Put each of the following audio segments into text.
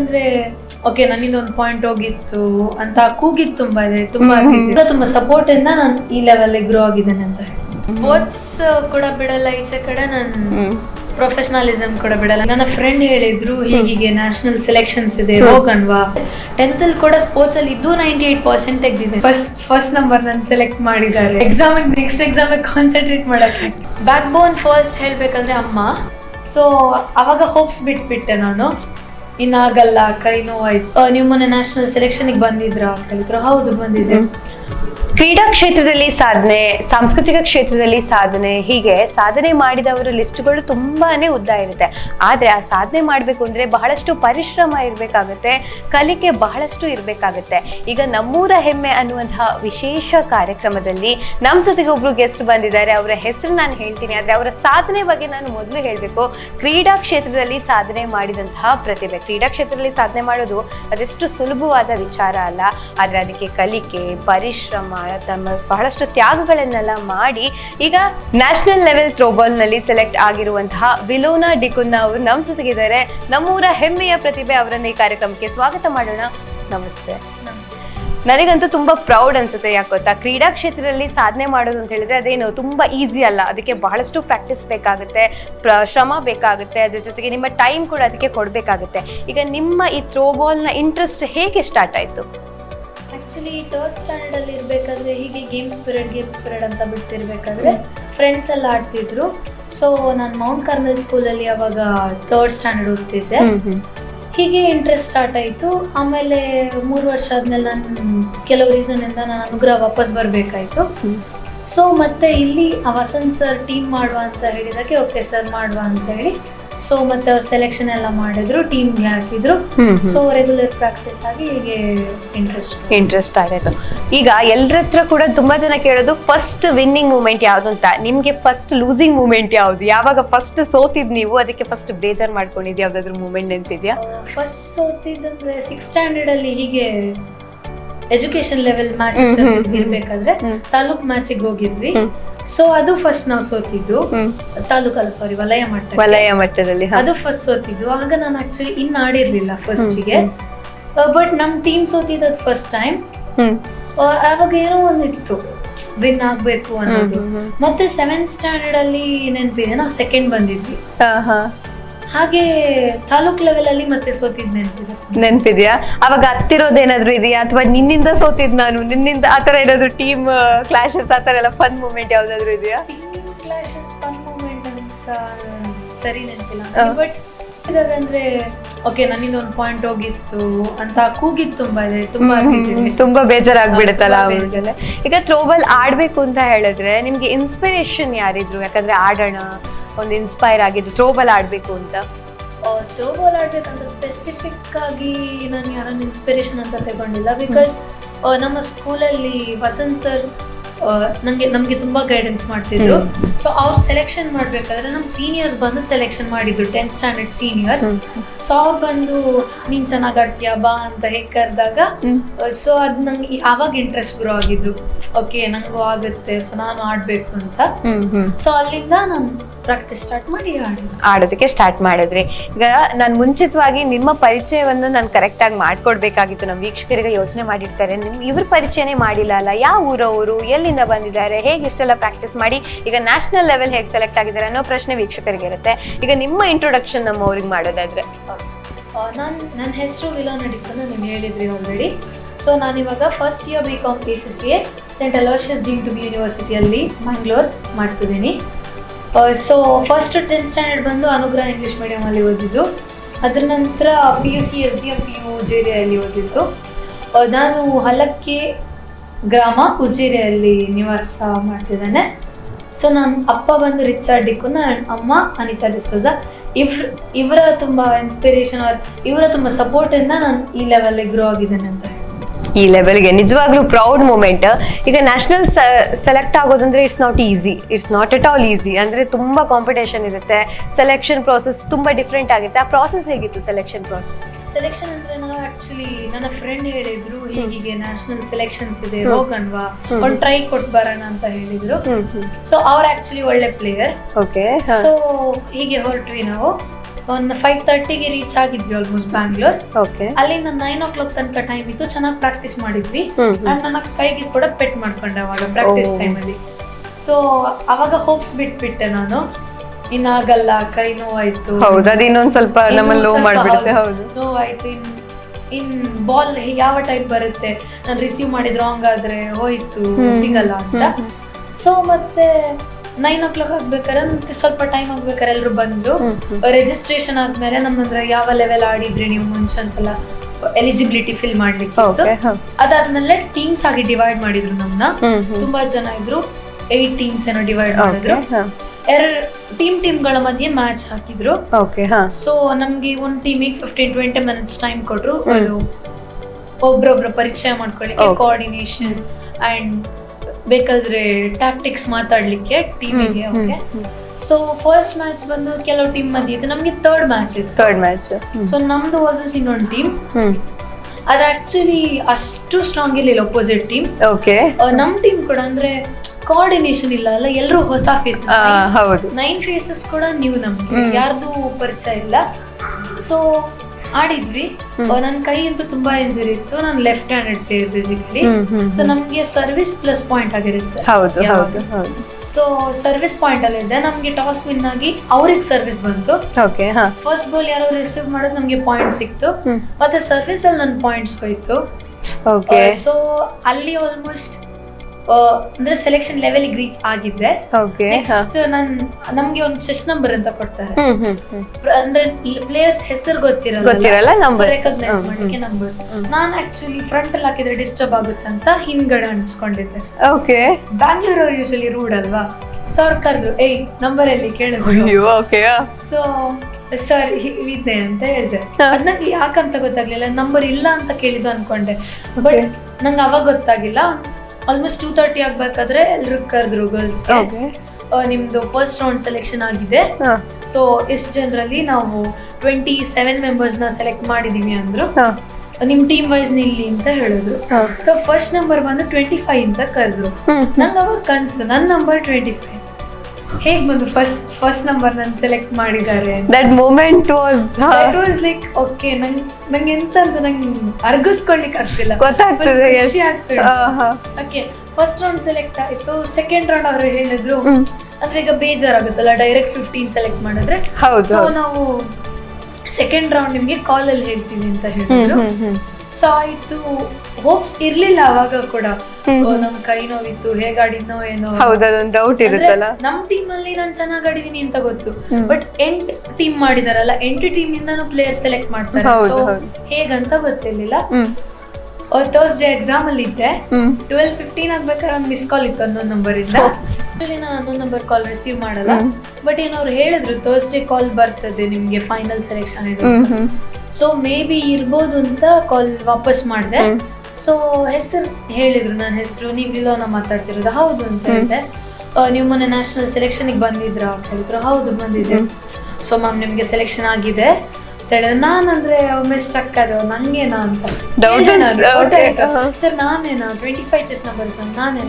ಅಂದ್ರೆ ಓಕೆ ನನ್ನಿಂದ ಒಂದು ಪಾಯಿಂಟ್ ಹೋಗಿತ್ತು ಅಂತ ಕೂಗಿತ್ತು ತುಂಬಾ ಇದೆ ತುಂಬಾ. ತುಂಬಾ ಸಪೋರ್ಟ್ ಇಂದ ನಾನು ಈ ಲೆವೆಲ್ ಗ್ರೋ ಆಗಿದ್ದೇನೆ ಅಂತ ಸ್ಪೋರ್ಟ್ಸ್ ಕೂಡ ಬಿಡಲ್ಲ ಈಚೆ ಕಡೆ ನಾನು ಪ್ರೊಫೆಷನಲಿಸಮ್ ಕೂಡ ಬಿಡಲ್ಲ. ನನ್ನ ಫ್ರೆಂಡ್ ಹೇಳಿದ್ರು ಹೀಗೆ ನ್ಯಾಷನಲ್ ಸೆಲೆಕ್ಷನ್ಸ್ ಇದೆ ಹೋಗಣ್ವಾ. ಟೆಂತ್ ಅಲ್ಲಿ ಕೂಡ ಸ್ಪೋರ್ಟ್ಸ್ ಅಲ್ಲಿ ಇದು ನೈಂಟಿ ಏಟ್ ಪರ್ಸೆಂಟ್ ತೆಗ್ದಿದೆ ಫಸ್ಟ್ ಫಸ್ಟ್ ನಂಬರ್ ನಾನು ಸೆಲೆಕ್ಟ್ ಮಾಡಿದ್ದಾರೆ. ಎಕ್ಸಾಮ್ ನೆಕ್ಸ್ಟ್ ಎಕ್ಸಾಮ್ ಕಾನ್ಸಂಟ್ರೇಟ್ ಮಾಡಕ್ಕೆ. ಬ್ಯಾಕ್ ಬೋನ್ ಫಸ್ಟ್ ಹೇಳ್ಬೇಕಂದ್ರೆ ಅಮ್ಮ. ಸೊ ಅವಾಗ ಹೋಪ್ಸ್ ಬಿಟ್ಬಿಟ್ಟೆ ನಾನು. ಇನ್ನಾಗಲ್ಲ ಕೈ ನೋವಾಯ್ತು ನೀವು ಮೊನ್ನೆ ನ್ಯಾಷನಲ್ ಸೆಲೆಕ್ಷನ್ಗೆ ಬಂದಿದ್ರಾ ಹೇಳಿದ್ರು. ಹೌದು ಬಂದಿದ್ದೆ ಕ್ರೀಡಾ ಕ್ಷೇತ್ರದಲ್ಲಿ ಸಾಧನೆ, ಸಾಂಸ್ಕೃತಿಕ ಕ್ಷೇತ್ರದಲ್ಲಿ ಸಾಧನೆ, ಹೀಗೆ ಸಾಧನೆ ಮಾಡಿದವರ ಲಿಸ್ಟ್ಗಳು ತುಂಬಾನೇ ಉದ್ದ ಇರುತ್ತೆ. ಆದರೆ ಆ ಸಾಧನೆ ಮಾಡಬೇಕು ಅಂದ್ರೆ ಬಹಳಷ್ಟು ಪರಿಶ್ರಮ ಇರಬೇಕಾಗುತ್ತೆ, ಕಲಿಕೆ ಬಹಳಷ್ಟು ಇರಬೇಕಾಗತ್ತೆ. ಈಗ ನಮ್ಮೂರ ಹೆಮ್ಮೆ ಅನ್ನುವಂತಹ ವಿಶೇಷ ಕಾರ್ಯಕ್ರಮದಲ್ಲಿ ನಮ್ಮ ಜೊತೆಗೆ ಒಬ್ರು ಗೆಸ್ಟ್ ಬಂದಿದ್ದಾರೆ. ಅವರ ಹೆಸರು ನಾನು ಹೇಳ್ತೀನಿ, ಆದರೆ ಅವರ ಸಾಧನೆ ಬಗ್ಗೆ ನಾನು ಮೊದಲು ಹೇಳಬೇಕು. ಕ್ರೀಡಾ ಕ್ಷೇತ್ರದಲ್ಲಿ ಸಾಧನೆ ಮಾಡಿದಂತಹ ಪ್ರತಿಭೆ, ಕ್ರೀಡಾ ಕ್ಷೇತ್ರದಲ್ಲಿ ಸಾಧನೆ ಮಾಡೋದು ಅದೆಷ್ಟು ಸುಲಭವಾದ ವಿಚಾರ ಅಲ್ಲ. ಆದರೆ ಅದಕ್ಕೆ ಕಲಿಕೆ, ಪರಿಶ್ರಮ ತಮ್ಮ ಬಹಳಷ್ಟು ತ್ಯಾಗಗಳನ್ನೆಲ್ಲ ಮಾಡಿ ಈಗ ನ್ಯಾಷನಲ್ ಲೆವೆಲ್ ಥ್ರೋಬಾಲ್ನಲ್ಲಿ ಸೆಲೆಕ್ಟ್ ಆಗಿರುವಂತಹ ವಿಲೋನಾ ಡಿಕುನ್ನ ಅವರು ನಮ್ಮ ಜೊತೆಗಿದ್ದಾರೆ. ನಮ್ಮೂರ ಹೆಮ್ಮೆಯ ಪ್ರತಿಭೆ ಅವರನ್ನ ಈ ಕಾರ್ಯಕ್ರಮಕ್ಕೆ ಸ್ವಾಗತ ಮಾಡೋಣ. ನಮಸ್ತೆ. ನನಗಂತೂ ತುಂಬಾ ಪ್ರೌಡ್ ಅನ್ಸುತ್ತೆ ಯಾಕೆ ಗೊತ್ತಾ? ಕ್ರೀಡಾ ಕ್ಷೇತ್ರದಲ್ಲಿ ಸಾಧನೆ ಮಾಡೋದು ಅಂತ ಹೇಳಿದ್ರೆ ಅದೇನು ತುಂಬಾ ಈಸಿ ಅಲ್ಲ. ಅದಕ್ಕೆ ಬಹಳಷ್ಟು ಪ್ರಾಕ್ಟೀಸ್ ಬೇಕಾಗುತ್ತೆ ಪ್ರ- ಶ್ರಮ ಬೇಕಾಗುತ್ತೆ ಅದ್ರ ಜೊತೆಗೆ ನಿಮ್ಮ ಟೈಮ್ ಕೂಡ ಅದಕ್ಕೆ ಕೊಡಬೇಕಾಗುತ್ತೆ. ಈಗ ನಿಮ್ಮ ಈ ಥ್ರೋಬಾಲ್ನ ಇಂಟ್ರೆಸ್ಟ್ ಹೇಗೆ ಸ್ಟಾರ್ಟ್ ಆಯ್ತು? ಆಕ್ಚುಲಿ ತರ್ಡ್ ಸ್ಟ್ಯಾಂಡರ್ಡ್ ಅಲ್ಲಿ ಇರ್ಬೇಕಾದ್ರೆ ಹೀಗೆ ಗೇಮ್ಸ್ ಪಿರಿಯಡ್ ಗೇಮ್ಸ್ ಪಿರಿಯಡ್ ಅಂತ ಬಿಡ್ತಿರ್ಬೇಕಾದ್ರೆ ಫ್ರೆಂಡ್ಸ್ ಎಲ್ಲ ಆಡ್ತಿದ್ರು. ಸೊ ನಾನು ಮೌಂಟ್ ಕಾರ್ಮೆಲ್ ಸ್ಕೂಲಲ್ಲಿ ಅವಾಗ ತರ್ಡ್ ಸ್ಟ್ಯಾಂಡರ್ಡ್ ಓದ್ತಿದ್ದೆ. ಹೀಗೆ ಇಂಟ್ರೆಸ್ಟ್ ಸ್ಟಾರ್ಟ್ ಆಯ್ತು. ಆಮೇಲೆ ಮೂರು ವರ್ಷ ಆದ್ಮೇಲೆ ನಾನು ಕೆಲವು ರೀಸನ್ ಇಂದ ನಾನು ಅನುಗ್ರಹ ವಾಪಸ್ ಬರ್ಬೇಕಾಯ್ತು. ಸೊ ಮತ್ತೆ ಇಲ್ಲಿ ಆ ವಸಂತ್ ಸರ್ ಟೀಮ್ ಮಾಡುವ ಅಂತ ಹೇಳಿದಕ್ಕೆ ಓಕೆ ಸರ್ ಮಾಡುವ ಅಂತ ಹೇಳಿ ಸೊ ಮತ್ತೆ ಅವ್ರ ಸೆಲೆಕ್ಷನ್ ಎಲ್ಲ ಮಾಡಿದ್ರು ಟೀಮ್ಗೆ ಹಾಕಿದ್ರು. ಸೊ ರೆಗ್ಯುಲರ್ ಪ್ರಾಕ್ಟೀಸ್ ಆಗಿ ಹೀಗೆ ಇಂಟ್ರೆಸ್ಟ್ ಇಂಟ್ರೆಸ್ಟ್ ಆಗಾಯ್ತು ಈಗ ಎಲ್ಲರ ಹತ್ರ ಕೂಡ ತುಂಬಾ ಜನ ಕೇಳೋದು ಫಸ್ಟ್ ವಿನ್ನಿಂಗ್ ಮೂಮೆಂಟ್ ಯಾವ್ದು ಅಂತ. ನಿಮ್ಗೆ ಫಸ್ಟ್ ಲೂಸಿಂಗ್ ಮೂಮೆಂಟ್ ಯಾವ್ದು? ಯಾವಾಗ ಫಸ್ಟ್ ಸೋತಿದ್ ನೀವು? ಅದಕ್ಕೆ ಫಸ್ಟ್ ಬೇಜಾರ್ ಮಾಡ್ಕೊಂಡಿದ್ಯಾ? ಯಾವ್ದಾದ್ರು ಮೂಮೆಂಟ್ ನೆನ್ಪಿದ್ಯಾ? ಫಸ್ಟ್ ಸೋತಿದ್ದಂದ್ರೆ ಸಿಕ್ಸ್ ಸ್ಟ್ಯಾಂಡರ್ಡ್ ಅಲ್ಲಿ ಹೀಗೆ ಎಜುಕೇಶನ್ ಲೆವೆಲ್ ಮ್ಯಾಚಸ್. ಇರ್ಬೇಕಾದ್ರೆ. ತಾಲೂಕ್ ಮ್ಯಾಚಿಗೆ ಹೋಗಿದ್ವಿ. ಸೊ ಅದು ಫಸ್ಟ್ ನಾವು ಸೋತಿದ್ದು. ತಾಲೂಕಲ್ಲ ಸಾರಿ ವಲಯ ಮಟ್ಟ ವಲಯ ಮಟ್ಟದಲ್ಲಿ ಅದು ಫಸ್ಟ್ ಸೋತಿದ್ದು. ಆಗ ನಾನು ಆಕ್ಚುಲಿ ಇನ್ ಆಡಿರ್ಲಿಲ್ಲ ಫಸ್ಟಿಗೆ ಬಟ್ ನಮ್ ಟೀಮ್ ಸೋತಿದ್ದು ಫಸ್ಟ್ ಟೈಮ್. ಅವಾಗ ಏನೋ ಒಂದಿತ್ತು ವಿನ್ ಆಗ್ಬೇಕು ಅನ್ನೋದು. ಮತ್ತೆ ಸೆವೆಂತ್ ಸ್ಟ್ಯಾಂಡರ್ಡ್ ಅಲ್ಲಿ ನೆನಪಿದೆ. ನಾವು ಸೆಕೆಂಡ್ ಬಂದಿದ್ವಿ. ಹಾಗೆ ತಾಲೂಕ್ ಲೆವೆಲ್ ಅಲ್ಲಿ ಮತ್ತೆ ಸೋತಿದ್ ನೆನಪಿದೆ. ನೆನ್ಪಿದ್ಯಾ? ಅವಾಗ ಹತ್ತಿರೋದೇನಾದ್ರು ಇದೆಯಾ? ಅಥವಾ ನಿನ್ನಿಂದ ಸೋತಿದ್ ನಾನು? ನಿನ್ನಿಂದ ಆತರ ಏನಾದ್ರು ಟೀಮ್ ಕ್ಲಾಶಸ್ ಆತರ ಎಲ್ಲ ಫನ್ ಮೂಮೆಂಟ್ ಯಾವ್ದಾದ್ರು ಇದೆಯಾ? ಕ್ಲಾಶಸ್ ಫನ್ ಮೂಮೆಂಟ್ ಅಂತ ಸರಿ ನೆನಪಿಲ್ಲ. ಬಟ್ ಇದಾಗಂದ್ರೆ ಓಕೆ ನನ್ನಿಂದ ಒಂದು ಪಾಯಿಂಟ್ ಹೋಗಿತ್ತು ಅಂತ ಕೂಗಿತ್ತು ತುಂಬಾ ಇದೆ ತುಂಬಾ. ತುಂಬಾ ಬೇಜಾರಾಗ್ಬಿಡುತ್ತಲ್ಲ ಈಗ ಥ್ರೋಬಾಲ್ ಆಡ್ಬೇಕು ಅಂತ ಹೇಳಿದ್ರೆ ನಿಮ್ಗೆ ಇನ್ಸ್ಪಿರೇಷನ್ ಯಾರಿದ್ರು? ಯಾಕಂದ್ರೆ ಆಡೋಣ ಒಂದು ಇನ್ಸ್ಪೈರ್ ಆಗಿದ್ದು ಥ್ರೋಬಾಲ್ ಆಡಬೇಕು ಅಂತ? ಥ್ರೋಬಾಲ್ ಆಡಬೇಕಂತ ಸ್ಪೆಸಿಫಿಕ್ ಆಗಿ ನಾನು ಯಾರನ್ನ ಇನ್ಸ್ಪಿರೇಷನ್ ಅಂತ ತಗೊಂಡಿಲ್ಲ. ಬಿಕಾಸ್ ನಮ್ಮ ಸ್ಕೂಲಲ್ಲಿ ವಸಂತ್ ಸರ್ ನಂಗೆ ನಮಗೆ ತುಂಬಾ ಗೈಡೆನ್ಸ್ ಮಾಡ್ತಿದ್ರು. ಸೊ ಅವ್ರು ಸೆಲೆಕ್ಷನ್ ಮಾಡ್ಬೇಕಾದ್ರೆ ನಮ್ಮ ಸೀನಿಯರ್ಸ್ ಬಂದು ಸೆಲೆಕ್ಷನ್ ಮಾಡಿದ್ರು ಟೆಂತ್ ಸ್ಟ್ಯಾಂಡರ್ಡ್ ಸೀನಿಯರ್ಸ್ ಸೊ ಅವ್ರು ಬಂದು ನೀನ್ ಚೆನ್ನಾಗಿ ಆಡ್ತೀಯಾ? ಬಾ ಅಂತ ಹೇಗೆ ಕರೆದಾಗ ಸೊ ಅದು ನಂಗೆ ಆವಾಗ ಇಂಟ್ರೆಸ್ಟ್ ಗ್ರೋ ಆಗಿದ್ದು. ಓಕೆ ನಂಗೂ ಆಗುತ್ತೆ ಸೊ ನಾನು ಆಡ್ಬೇಕು ಅಂತ. ಸೊ ಅಲ್ಲಿಂದ ನಾನು ಪ್ರಾಕ್ಟೀಸ್ ಸ್ಟಾರ್ಟ್ ಮಾಡಿ ಆಡೋದಕ್ಕೆ ಸ್ಟಾರ್ಟ್ ಮಾಡಿದ್ರಿ. ಈಗ ನಾನು ಮುಂಚಿತವಾಗಿ ನಿಮ್ಮ ಪರಿಚಯವನ್ನು ನಾನು ಕರೆಕ್ಟ್ ಆಗಿ ಮಾಡ್ಕೊಡ್ಬೇಕಾಗಿತ್ತು. ನಮ್ಮ ವೀಕ್ಷಕರಿಗೆ ಯೋಚನೆ ಮಾಡಿರ್ತಾರೆ. ನಿಮ್ ಇವ್ರ ಪರಿಚಯನೇ ಮಾಡಿಲ್ಲ ಅಲ್ಲ? ಯಾವ ಊರವರು? ಎಲ್ಲಿಂದ ಬಂದಿದ್ದಾರೆ? ಹೇಗೆ ಇಷ್ಟೆಲ್ಲ ಪ್ರಾಕ್ಟೀಸ್ ಮಾಡಿ ಈಗ ನ್ಯಾಷನಲ್ ಲೆವೆಲ್ ಹೇಗೆ ಸೆಲೆಕ್ಟ್ ಆಗಿದ್ದಾರೆ ಅನ್ನೋ ಪ್ರಶ್ನೆ ವೀಕ್ಷಕರಿಗೆ ಇರುತ್ತೆ. ಈಗ ನಿಮ್ಮ ಇಂಟ್ರೊಡಕ್ಷನ್ ನಮ್ಮ ಅವ್ರಿಗೆ ಮಾಡೋದಾದ್ರೆ. ನಾನು ನನ್ನ ಹೆಸರು ವಿಲೋನ್ ಅಂತ ನೀವು ಹೇಳಿದ್ರಿ ಆಲ್ರೆಡಿ ಸೊ ನಾನಿವಾಗ first year B com A C C A saint Aloysius deem to be ಯೂನಿವರ್ಸಿಟಿಯಲ್ಲಿ Mangalore ಮಾಡ್ತಿದ್ದೀನಿ. ಸೊ ಫಸ್ಟ್ ಟೆಂತ್ ಸ್ಟ್ಯಾಂಡರ್ಡ್ ಬಂದು ಅನುಗ್ರಹ ಇಂಗ್ಲೀಷ್ ಮೀಡಿಯಮಲ್ಲಿ ಓದಿದ್ದು. ಅದರ ನಂತರ P U C S D M P U ಉಜೇರಿಯಲ್ಲಿ ಓದಿದ್ದು. ನಾನು ಹಲಕ್ಕಿ ಗ್ರಾಮ ಉಜೇರಿಯಲ್ಲಿ ನಿವಾಸ ಮಾಡ್ತಿದ್ದೇನೆ. ಸೊ ನನ್ನ ಅಪ್ಪ ಬಂದು ರಿಚರ್ಡ್ and ಅಮ್ಮ ಅನಿತಾ ಡಿಸೋಜ ಇವ್ರ, ಇವರ ತುಂಬ ಇನ್ಸ್ಪಿರೇಷನ್ ಇವರ ತುಂಬ ಸಪೋರ್ಟಿಂದ ನಾನು ಈ ಲೆವೆಲ್ಗೆ ಗ್ರೋ ಆಗಿದ್ದೇನೆ ಅಂತ ಹೇಳ್ಬೋದು. ಈ ಲೆವೆಲ್ಗೆ ನಿಜವಾಗ್ಲೂ ಪ್ರೌಡ್ ಮೂಮೆಂಟ್ ಈಗ national select ಆಗೋದಂದ್ರೆ it's not easy it's not at all easy ಅಂದ್ರೆ ತುಂಬಾ ಕಾಂಪಿಟೇಷನ್ ಇರುತ್ತೆ. ಸೆಲೆಕ್ಷನ್ ಪ್ರಾಸೆಸ್ ತುಂಬಾ ಡಿಫ್ರೆಂಟ್ ಆಗಿರುತ್ತೆ ಆ ಪ್ರಾಸೆಸ್ ಹೇಗಿತ್ತು ಸೆಲೆಕ್ಷನ್ ಪ್ರಾಸೆಸ್ ಸೆಲೆಕ್ಷನ್ ಅಂದ್ರೆ ನಾವು ಆಕ್ಚುಲಿ ನನ್ನ ಫ್ರೆಂಡ್ ಹೇಳಿದ್ರು ಹೀಗೆ ನ್ಯಾಷನಲ್ ಸೆಲೆಕ್ಷನ್ಸ್ ಇದೆ ಹೋಗಣ್ವಾ. ಒಂದು ಟ್ರೈ ಕೊಟ್ಟು ಬರೋಣ ಅಂತ ಹೇಳಿದ್ರು. ಸೊ ಅವ್ರ ಆಕ್ಚುಲಿ ಒಳ್ಳೆ ಪ್ಲೇಯರ್ ಓಕೆ ಸೊ ಹೀಗೆ ಹೊರಟ್ವಿ ನಾವು. ಒಂದು ಫೈವ್ ತರ್ಟಿಗೆ ರೀಚ್ ಆಗಿದ್ವಿ ಆಲ್ಮೋಸ್ಟ್ ಬ್ಯಾಂಗ್ಳೂರ್ ಓಕೆ ಅಲ್ಲಿಂದ ನೈನ್ ಓ ಕ್ಲಾಕ್ ತನಕ ಟೈಮ್ ಇತ್ತು ಚೆನ್ನಾಗಿ ಪ್ರಾಕ್ಟೀಸ್ ಮಾಡಿದ್ವಿ. ಅಂಡ್ ನನ್ನ ಕೈಗೆ ಕೂಡ ಪೆಟ್ ಮಾಡ್ಕೊಂಡೆ ಅವಾಗ ಪ್ರಾಕ್ಟೀಸ್ ಟೈಮ್ ಟೈಮಲ್ಲಿ ಸೊ ಅವಾಗ ಹೋಪ್ಸ್ ಬಿಟ್ಬಿಟ್ಟೆ ನಾನು. ಇನ್ನಾಗಲ್ಲ ಕೈ ನೋವಾಯ್ತು. ಹೌದು ಅದು ಇನ್ನೊಂದ್ ಸ್ವಲ್ಪ ನಮ್ಮಲ್ಲಿ ಮಾಡ್ಬಿಡುತ್ತೆ ಹೌದು. ನೋವಾಯ್ತು. ಇನ್ ಇನ್ ಬಾಲ್ ಯಾವ ಟೈಪ್ ಬರುತ್ತೆ? ನಾನು ರಿಸೀವ್ ಮಾಡಿದ್ ರಾಂಗ್ ಆದ್ರೆ ಹೋಯ್ತು. ಸಿಗಲ್ಲ ಅಂತ. ಸೊ ಮತ್ತೆ ನೈನ್ ಓ ಕ್ಲಾಕ್ ಆಗ್ಬೇಕಾದ್ರೆ ಮತ್ತೆ ಸ್ವಲ್ಪ ಟೈಮ್ ಆಗ್ಬೇಕಾರೆ ಎಲ್ಲರೂ ಬಂದ್ರು ರೆಜಿಸ್ಟ್ರೇಷನ್ ಆದ್ಮೇಲೆ ನಮ್ಮಂದ್ರ ಯಾವ ಲೆವೆಲ್ ಆಡಿದ್ರಿ ನೀವು ಮುಂಚೆ ಅಂತೆಲ್ಲ ಎಲಿಜಿಬಿಲಿಟಿ ಫಿಲ್ ಮಾಡ್ಲಿಕ್ಕೆ ಅದಾದ್ಮೇಲೆ ಟೀಮ್ಸ್ ಆಗಿ ಡಿವೈಡ್ ಮಾಡಿದ್ರು ನಮ್ನ. ತುಂಬಾ ಜನ ಇದ್ರು. ಏಟ್ ಟೀಮ್ಸ್ ಏನೋ ಡಿವೈಡ್ ಮಾಡಿದ್ರು. ಎರಡು ಟೀಮ್ ಟೀಮ್ಗಳ ಮಧ್ಯೆ ಮ್ಯಾಚ್ ಹಾಕಿದ್ರು. ಸೊ ನಮ್ಗೆ ಒಂದ್ ಟೀಮಿಗೆ ಫಿಫ್ಟೀನ್ ಟ್ವೆಂಟಿ ಮಿನಿಟ್ಸ್ ಟೈಮ್ ಕೊಟ್ರು. ಒಬ್ರೊಬ್ರು ಪರಿಚಯ ಮಾಡ್ಕೊಳ್ಳಿಕ್ಕೆ Okay. ಕೋಆರ್ಡಿನೇಷನ್ ಅಂಡ್ ಬೇಕಾದ್ರೆ ಟ್ಯಾಕ್ಟಿಕ್ಸ್ ಮಾತಾಡ್ಲಿಕ್ಕೆ ಟೀಮಿಗೆ ಓಕೆ ಸೊ ಫಸ್ಟ್ ಮ್ಯಾಚ್ ಬಂದು ಕೆಲವು ಟೀಮ್ ಮಧ್ಯೆ ನಮ್ಗೆ ಥರ್ಡ್ ಮ್ಯಾಚ್ ಇತ್ತು. ಥರ್ಡ್ ಮ್ಯಾಚ್ ಸೊ ನಮ್ದು ವರ್ಸಸ್ ಇನ್ನೊಂದು ಟೀಮ್ ಅದು ಆಕ್ಚುಲಿ ಅಷ್ಟು ಸ್ಟ್ರಾಂಗ್ ಇರ್ಲಿಲ್ಲ ಅಪೋಸಿಟ್ ಟೀಮ್ ಓಕೆ ನಮ್ ಟೀಮ್ ಕೂಡ ಅಂದ್ರೆ ಕೋಆರ್ಡಿನೇಷನ್ ಇಲ್ಲ ಅಲ್ಲ ಎಲ್ಲರೂ ಹೊಸ ಫೇಸ್ ಹೌದು. ನೈನ್ ಫೇಸಸ್ ಕೂಡ ನೀವು ನಮ್ಗೆ. ಯಾರ್ದು ಪರಿಚಯ ಇಲ್ಲ. ಸೊ ಆಡಿದ್ವಿ. ನನ್ನ ಕೈ ಅಂತೂ ತುಂಬಾ ಇಂಜುರಿ ಇತ್ತು. ನಾನು left handed player basically so ನಮ್ಗೆ ಸರ್ವಿಸ್ ಪ್ಲಸ್ ಪಾಯಿಂಟ್ ಆಗಿರುತ್ತೆ. ಹೌದು ಹೌದು ಸೊ ಸರ್ವಿಸ್ ಪಾಯಿಂಟ್ ಅಲ್ಲಿ ಇದೆ ನಮ್ಗೆ ಟಾಸ್ ವಿನ್ ಆಗಿ ಅವ್ರಿಗೆ ಸರ್ವಿಸ್ ಬಂತು. ಫಸ್ಟ್ ಬಾಲ್ ಯಾರೋ ರಿಸೀವ್ ಮಾಡೋದು ನಮ್ಗೆ ಪಾಯಿಂಟ್ ಸಿಕ್ತು. ಮತ್ತೆ ಸರ್ವಿಸ್ ಅಲ್ಲಿ ನನ್ನ ಪಾಯಿಂಟ್ಸ್ ಹೋಯ್ತು ಸೊ ಅಲ್ಲಿ ಆಲ್ಮೋಸ್ಟ್ ಅಂದ್ರೆ ಸೆಲೆಕ್ಷನ್ ಲೆವೆಲ್ ರೀಚ್ ಆಗಿದ್ರೆ ನೆಕ್ಸ್ಟ್ ನನ್ ನಮ್ಗೆ ಒಂದು ಚೆಸ್ ನಂಬರ್ ಅಂತ ಕೊಡ್ತಾರೆ. ಅಂದ್ರೆ ಪ್ಲೇಯರ್ಸ್ ಹೆಸರು ಗೊತ್ತಿರಲ್ಲ. Recognise numbers. ನಾನು ಆಕ್ಚುಲಿ ಫ್ರಂಟ್ ಅಲ್ಲಿ ಹಾಕಿದ್ರೆ ಡಿಸ್ಟರ್ಬ್ ಆಗುತ್ತೆ ಅಂತ ಹಿಂದ್ಗಡೆ ಅನ್ಸ್ಕೊಂಡಿದ್ದೆ ಓಕೆ ಬ್ಯಾಂಗ್ಳೂರ್ ಅವ್ರು ಯೂಶಲಿ ರೂಡ್ ಅಲ್ವಾ? ಸರ್ ಕರೆದ್ರು ಏಯ್ ನಂಬರ್ ಎಲ್ಲಿ ಕೇಳಿದ್ರು ಸೊ ಸರ್ ಇದೆ ಅಂತ ಹೇಳಿದೆ. ಹಾ. ಅದ್ ನಂಗೆ ಯಾಕಂತ ಗೊತ್ತಾಗ್ಲಿಲ್ಲ ನಂಬರ್ ಇಲ್ಲ ಅಂತ ಕೇಳಿದ್ದು ಅನ್ಕೊಂಡೆ. ಬಟ್. ನಂಗೆ ಅವಾಗ ಗೊತ್ತಾಗಿಲ್ಲ. ಆಲ್ಮೋಸ್ಟ್ ಟೂ ತರ್ಟಿ ಆಗ್ಬೇಕಾದ್ರೆ ಎಲ್ರು ಕರೆದ್ರು ಗರ್ಲ್ಸ್ ನಿಮ್ದು ಫಸ್ಟ್ ರೌಂಡ್ ಸೆಲೆಕ್ಷನ್ ಆಗಿದೆ. ಸೊ ಎಷ್ಟು ಜನರಲ್ಲಿ ನಾವು ಟ್ವೆಂಟಿ ಸೆವೆನ್ ಮೆಂಬರ್ಸ್ನ ಸೆಲೆಕ್ಟ್ ಮಾಡಿದೀವಿ ಅಂದ್ರು. ನಿಮ್ ಟೀಮ್ ವೈಸ್ ನಿಲ್ಲಿ ಅಂತ ಹೇಳಿದ್ರು. ಸೊ ಫಸ್ಟ್ ನಂಬರ್ ಬಂದು ಟ್ವೆಂಟಿ ಫೈವ್ ಅಂತ ಕರೆದ್ರು. ನಂಗೆ ಅವಾಗ ಕನ್ಸು. ನನ್ನ ನಂಬರ್ ಟ್ವೆಂಟಿ ಫೈವ್ ಹೇಗ್ ಬಂದು ಫಸ್ಟ್ ಫಸ್ಟ್ ನಂಬರ್ ನನ್ ಸೆಲೆಕ್ಟ್ ಮಾಡಿದ್ದಾರೆ that moment was that was like okay ನಂಗೆ ನಂಗೆ ಎಂತ ಅಂತ ನಂಗೆ ಅರ್ಗಿಸ್ಕೊಳ್ಳಿಕ್ ಆಗ್ತಿಲ್ಲ ಗೊತ್ತಾಗ್ತದೆ. ಖುಷಿ ಆಗ್ತದೆ. ಓಕೆ ಫಸ್ಟ್ ರೌಂಡ್ ಸೆಲೆಕ್ಟ್ ಆಯ್ತು. ಸೆಕೆಂಡ್ ರೌಂಡ್ ಅವರು ಹೇಳಿದ್ರು. ಅಂದ್ರೆ ಈಗ ಬೇಜಾರಾಗುತ್ತಲ್ಲ ಡೈರೆಕ್ಟ್ ಫಿಫ್ಟೀನ್ ಸೆಲೆಕ್ಟ್ ಮಾಡಿದ್ರೆ? ಸೊ. ನಾವು ಸೆಕೆಂಡ್ ರೌಂಡ್ ನಿಮ್ಗೆ ಕಾಲ್ ಅಲ್ಲಿ ಹೇಳ್ತೀವಿ ಅಂತ ಹೇಳಿದ್ರು. ಸೊ ಆಯ್ತು ಹೋಪ್ಸ್ ಇರ್ಲಿಲ್ಲ ಅವಾಗ ಕೂಡ. ನಮ್ ಕೈ ನೋವಿತ್ತು ಹೇಗಾಡಿದ್ನೋ ಏನೋ ಅದೊಂದು ಡೌಟ್ ಇರುತ್ತಲ್ಲ? ನಮ್ ಟೀಮ್ ಅಲ್ಲಿ ನಾನು ಚೆನ್ನಾಗಿ ಆಡಿದೀನಿ ಅಂತ ಗೊತ್ತು. ಬಟ್ ಎಂಟ್ ಟೀಮ್ ಮಾಡಿದಾರಲ್ಲ ಎಂಟು ಟೀಮ್ ಇಂದಾನು ಪ್ಲೇಯರ್ ಸೆಲೆಕ್ಟ್ ಮಾಡ್ತಾರೆ. ಸೊ ಹೇಗಂತ ಗೊತ್ತಿರ್ಲಿಲ್ಲ. ಥರ್ಸ್ಡೇ ಎಕ್ಸಾಮ್ ಅಲ್ಲಿ ಇದ್ದೆ. ಟ್ವೆಲ್ ಫಿಫ್ಟೀನ್ ಆಗ್ಬೇಕಾದ್ರೆ ಒಂದು ಮಿಸ್ ಕಾಲ್ ಇತ್ತು ಅನ್ನೋ ನಂಬರ್ ಇಂದ. Actually ನಾನು ಅನ್ನೋ ನಂಬರ್ ಕಾಲ್ ರಿಸೀವ್ ಮಾಡಲ್ಲ. ಬಟ್ ಏನೋ ಅವ್ರು ಹೇಳಿದ್ರು ಥರ್ಸ್ಡೇ ಕಾಲ್ ಬರ್ತದೆ ನಿಮ್ಗೆ ಫೈನಲ್ ಸೆಲೆಕ್ಷನ್ ಇದೆ ಸೊ ಮೇ ಬಿ ಇರ್ಬೋದು ಅಂತ ಕಾಲ್ ವಾಪಸ್ ಮಾಡಿದೆ. ಸೊ ಹೆಸರು ಹೇಳಿದ್ರು ನನ್ನ ಹೆಸರು ನೀವು ವಿಲೋನ ಮಾತಾಡ್ತಿರೋದು ಹೌದು ಅಂತ ಹೇಳಿದೆ ನೀವು ಮೊನ್ನೆ ನ್ಯಾಷನಲ್ ಸೆಲೆಕ್ಷನ್ಗೆ ಬಂದಿದ್ರಾ ಅಂತ ಹೇಳಿದ್ರು ಹೌದು ಬಂದಿದ್ದೆ ಸೊ ಮ್ಯಾಮ್ ನಿಮಗೆ ಸೆಲೆಕ್ಷನ್ ಆಗಿದೆ. ಅಂತ ಹೇಳಿದ್ರೆ ನಾನಂದ್ರೆ ಒಮ್ಮೆ ಸ್ಟಕ್ ಅದು ನಂಗೇನಾ ಅಂತ. Doubt okay, uh-huh. ಸರ್ ನಾನೇನಾ ಟ್ವೆಂಟಿ ಫೈವ್ ಚೆಸ್ ನಂಬರ್ ನಾನೇ.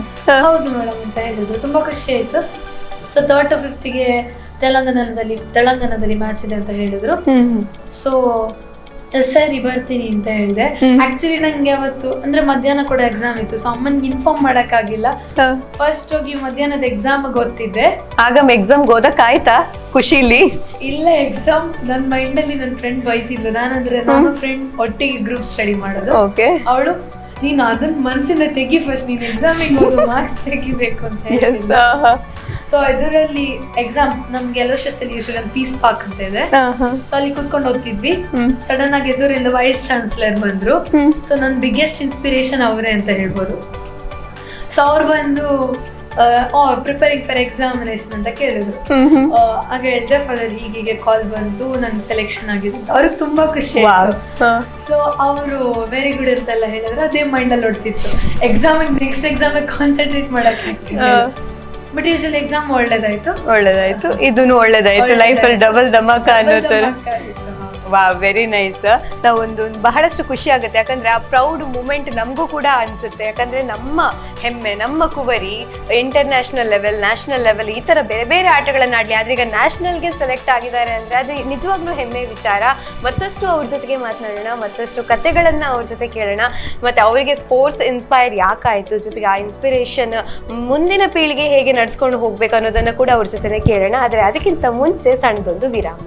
ಹೌದು ಮೇಡಮ್ ಅಂತ ಹೇಳಿದ್ರು. ತುಂಬಾ ಖುಷಿ ಆಯ್ತು. ಸೊ ತರ್ಡ್ ಟು ಫಿಫ್ತ್ಗೆ ತೆಲಂಗಾಣದಲ್ಲಿ ತೆಲಂಗಾಣದಲ್ಲಿ ಮ್ಯಾಚ್ ಇದೆ ಅಂತ ಹೇಳಿದ್ರು. ಹ್ಮ್ ಸೊ ಸರಿ ಬರ್ತೀನಿ ಅಂತ ಹೇಳಿದೆ. ಆಕ್ಚುಲಿ ನಂಗೆ ಅವತ್ತು ಅಂದ್ರೆ ಮಧ್ಯಾಹ್ನ ಕೂಡ ಎಕ್ಸಾಮ್ ಇತ್ತು ಸೊ ಅಮ್ಮನ್ಗೆ ಇನ್ಫಾರ್ಮ್ ಮಾಡಕ್ಕಾಗಿಲ್ಲ. ಆಗಿಲ್ಲ ಫಸ್ಟ್ ಹೋಗಿ ಮಧ್ಯಾಹ್ನದ ಎಕ್ಸಾಮ್ ಗೊತ್ತಿದ್ದೆ ಆಗ ಎಕ್ಸಾಮ್ ಓದಕ್ ಆಯ್ತಾ? ಖುಷಿಲಿ? ಇಲ್ಲ ಎಕ್ಸಾಮ್ ನನ್ನ ಮೈಂಡ್ ಅಲ್ಲಿ ನನ್ನ ಫ್ರೆಂಡ್ ಬೈತಿದ್ಲು. ನಾನಂದ್ರೆ ನನ್ನ ಫ್ರೆಂಡ್ ಒಟ್ಟಿಗೆ ಗ್ರೂಪ್ ಸ್ಟಡಿ ಮಾಡೋದು. ಓಕೆ. ಅವಳು ನೀನು ಅದನ್ನ ಮನ್ಸಿಂದ ತೆಗಿ ಫಸ್ಟ್ ನೀನು ಎಕ್ಸಾಮಿಗೆ ಹೋಗಿ ಮಾರ್ಕ್ಸ್ ತೆಗಿಬೇಕು ಅಂತ ಸೊ ಇದರಲ್ಲಿ ಎಕ್ಸಾಮ್ ನಮ್ಗೆ ಎಲ್ಲ ವರ್ಷದಲ್ಲಿ ಯೂಶಲ್ ಒಂದು ಪೀಸ್ ಪಾರ್ಕ್ ಅಂತ ಇದೆ. ಸೊ ಅಲ್ಲಿ ಕುತ್ಕೊಂಡು ಓದ್ತಿದ್ವಿ. ಸಡನ್ ಆಗಿ ಎದುರಿಂದ ವೈಸ್ ಚಾನ್ಸಲರ್ ಬಂದ್ರು. ಸೊ ನನ್ನ ಬಿಗ್ಗೆಸ್ಟ್ ಇನ್ಸ್ಪಿರೇಷನ್ ಅವರೇ ಅಂತ ಹೇಳ್ಬೋದು. ಸೊ ಅವ್ರು ಬಂದು ಪ್ರಿಪೇರಿಂಗ್ ಫಾರ್ ಎಕ್ಸಾಮಿನೇಷನ್ ಅಂತ ಕೇಳಿದ್ರು. ಆಗ ಹೇಳಿದ್ರೆ ಫಾದರ್ ಹೀಗೆ ಕಾಲ್ ಬಂತು ನನ್ ಸೆಲೆಕ್ಷನ್ ಆಗಿದೆ ಅವ್ರಿಗೆ ತುಂಬಾ ಖುಷಿ ಸೊ ಅವರು ವೆರಿ ಗುಡ್ ಅಂತೆಲ್ಲ ಹೇಳಿದ್ರೆ. ಅದೇ ಮೈಂಡ್ ಅಲ್ಲಿ ಹೊಡ್ತಿತ್ತು ಎಕ್ಸಾಮ್ ನೆಕ್ಸ್ಟ್ ಎಕ್ಸಾಮ್ ಕಾನ್ಸಂಟ್ರೇಟ್ ಮಾಡಕ್. ಬಟ್ ಯೂಶಲಿ ಎಕ್ಸಾಮ್ ಒಳ್ಳೇದಾಯ್ತು. ಒಳ್ಳೇದಾಯ್ತು. ಇದನ್ನು ಒಳ್ಳೇದಾಯ್ತು. ಲೈಫ್ ಅಲ್ಲಿ ಡಬಲ್ ಧಮಾಕ ಅನ್ನೋ ತರ ವಾ ವೆರಿ ನೈಸ್ ಒಂದು ಬಹಳಷ್ಟು ಖುಷಿ ಆಗುತ್ತೆ. ಯಾಕಂದ್ರೆ ಆ ಪ್ರೌಡ್ ಮೂಮೆಂಟ್ ನಮಗೂ ಕೂಡ ಅನ್ಸುತ್ತೆ. ಯಾಕಂದ್ರೆ ನಮ್ಮ ಹೆಮ್ಮೆ, ನಮ್ಮ ಕುವರಿ ಇಂಟರ್ನ್ಯಾಷನಲ್ ಲೆವೆಲ್ ನ್ಯಾಷನಲ್ ಲೆವೆಲ್ ಈ ತರ ಬೇರೆ ಬೇರೆ ಆಟಗಳನ್ನ ಆಡ್ಲಿ. ಆದ್ರೆ ಈಗ ನ್ಯಾಷನಲ್ಗೆ ಸೆಲೆಕ್ಟ್ ಆಗಿದ್ದಾರೆ ಅಂದ್ರೆ ಅದು ನಿಜವಾಗ್ಲೂ ಹೆಮ್ಮೆ ವಿಚಾರ. ಮತ್ತಷ್ಟು ಅವ್ರ ಜೊತೆಗೆ ಮಾತನಾಡೋಣ. ಮತ್ತಷ್ಟು ಕತೆಗಳನ್ನ ಅವ್ರ ಜೊತೆ ಕೇಳೋಣ. ಮತ್ತೆ ಅವರಿಗೆ ಸ್ಪೋರ್ಟ್ಸ್ ಇನ್ಸ್ಪೈರ್ ಯಾಕಾಯ್ತು ಜೊತೆಗೆ ಆ ಇನ್ಸ್ಪಿರೇಷನ್ ಮುಂದಿನ ಪೀಳಿಗೆ ಹೇಗೆ ನಡ್ಸ್ಕೊಂಡು ಹೋಗ್ಬೇಕು ಅನ್ನೋದನ್ನ ಕೂಡ ಅವ್ರ ಜೊತೆನೆ ಕೇಳೋಣ. ಆದ್ರೆ ಅದಕ್ಕಿಂತ ಮುಂಚೆ ಸಣ್ಣದೊಂದು ವಿರಾಮ.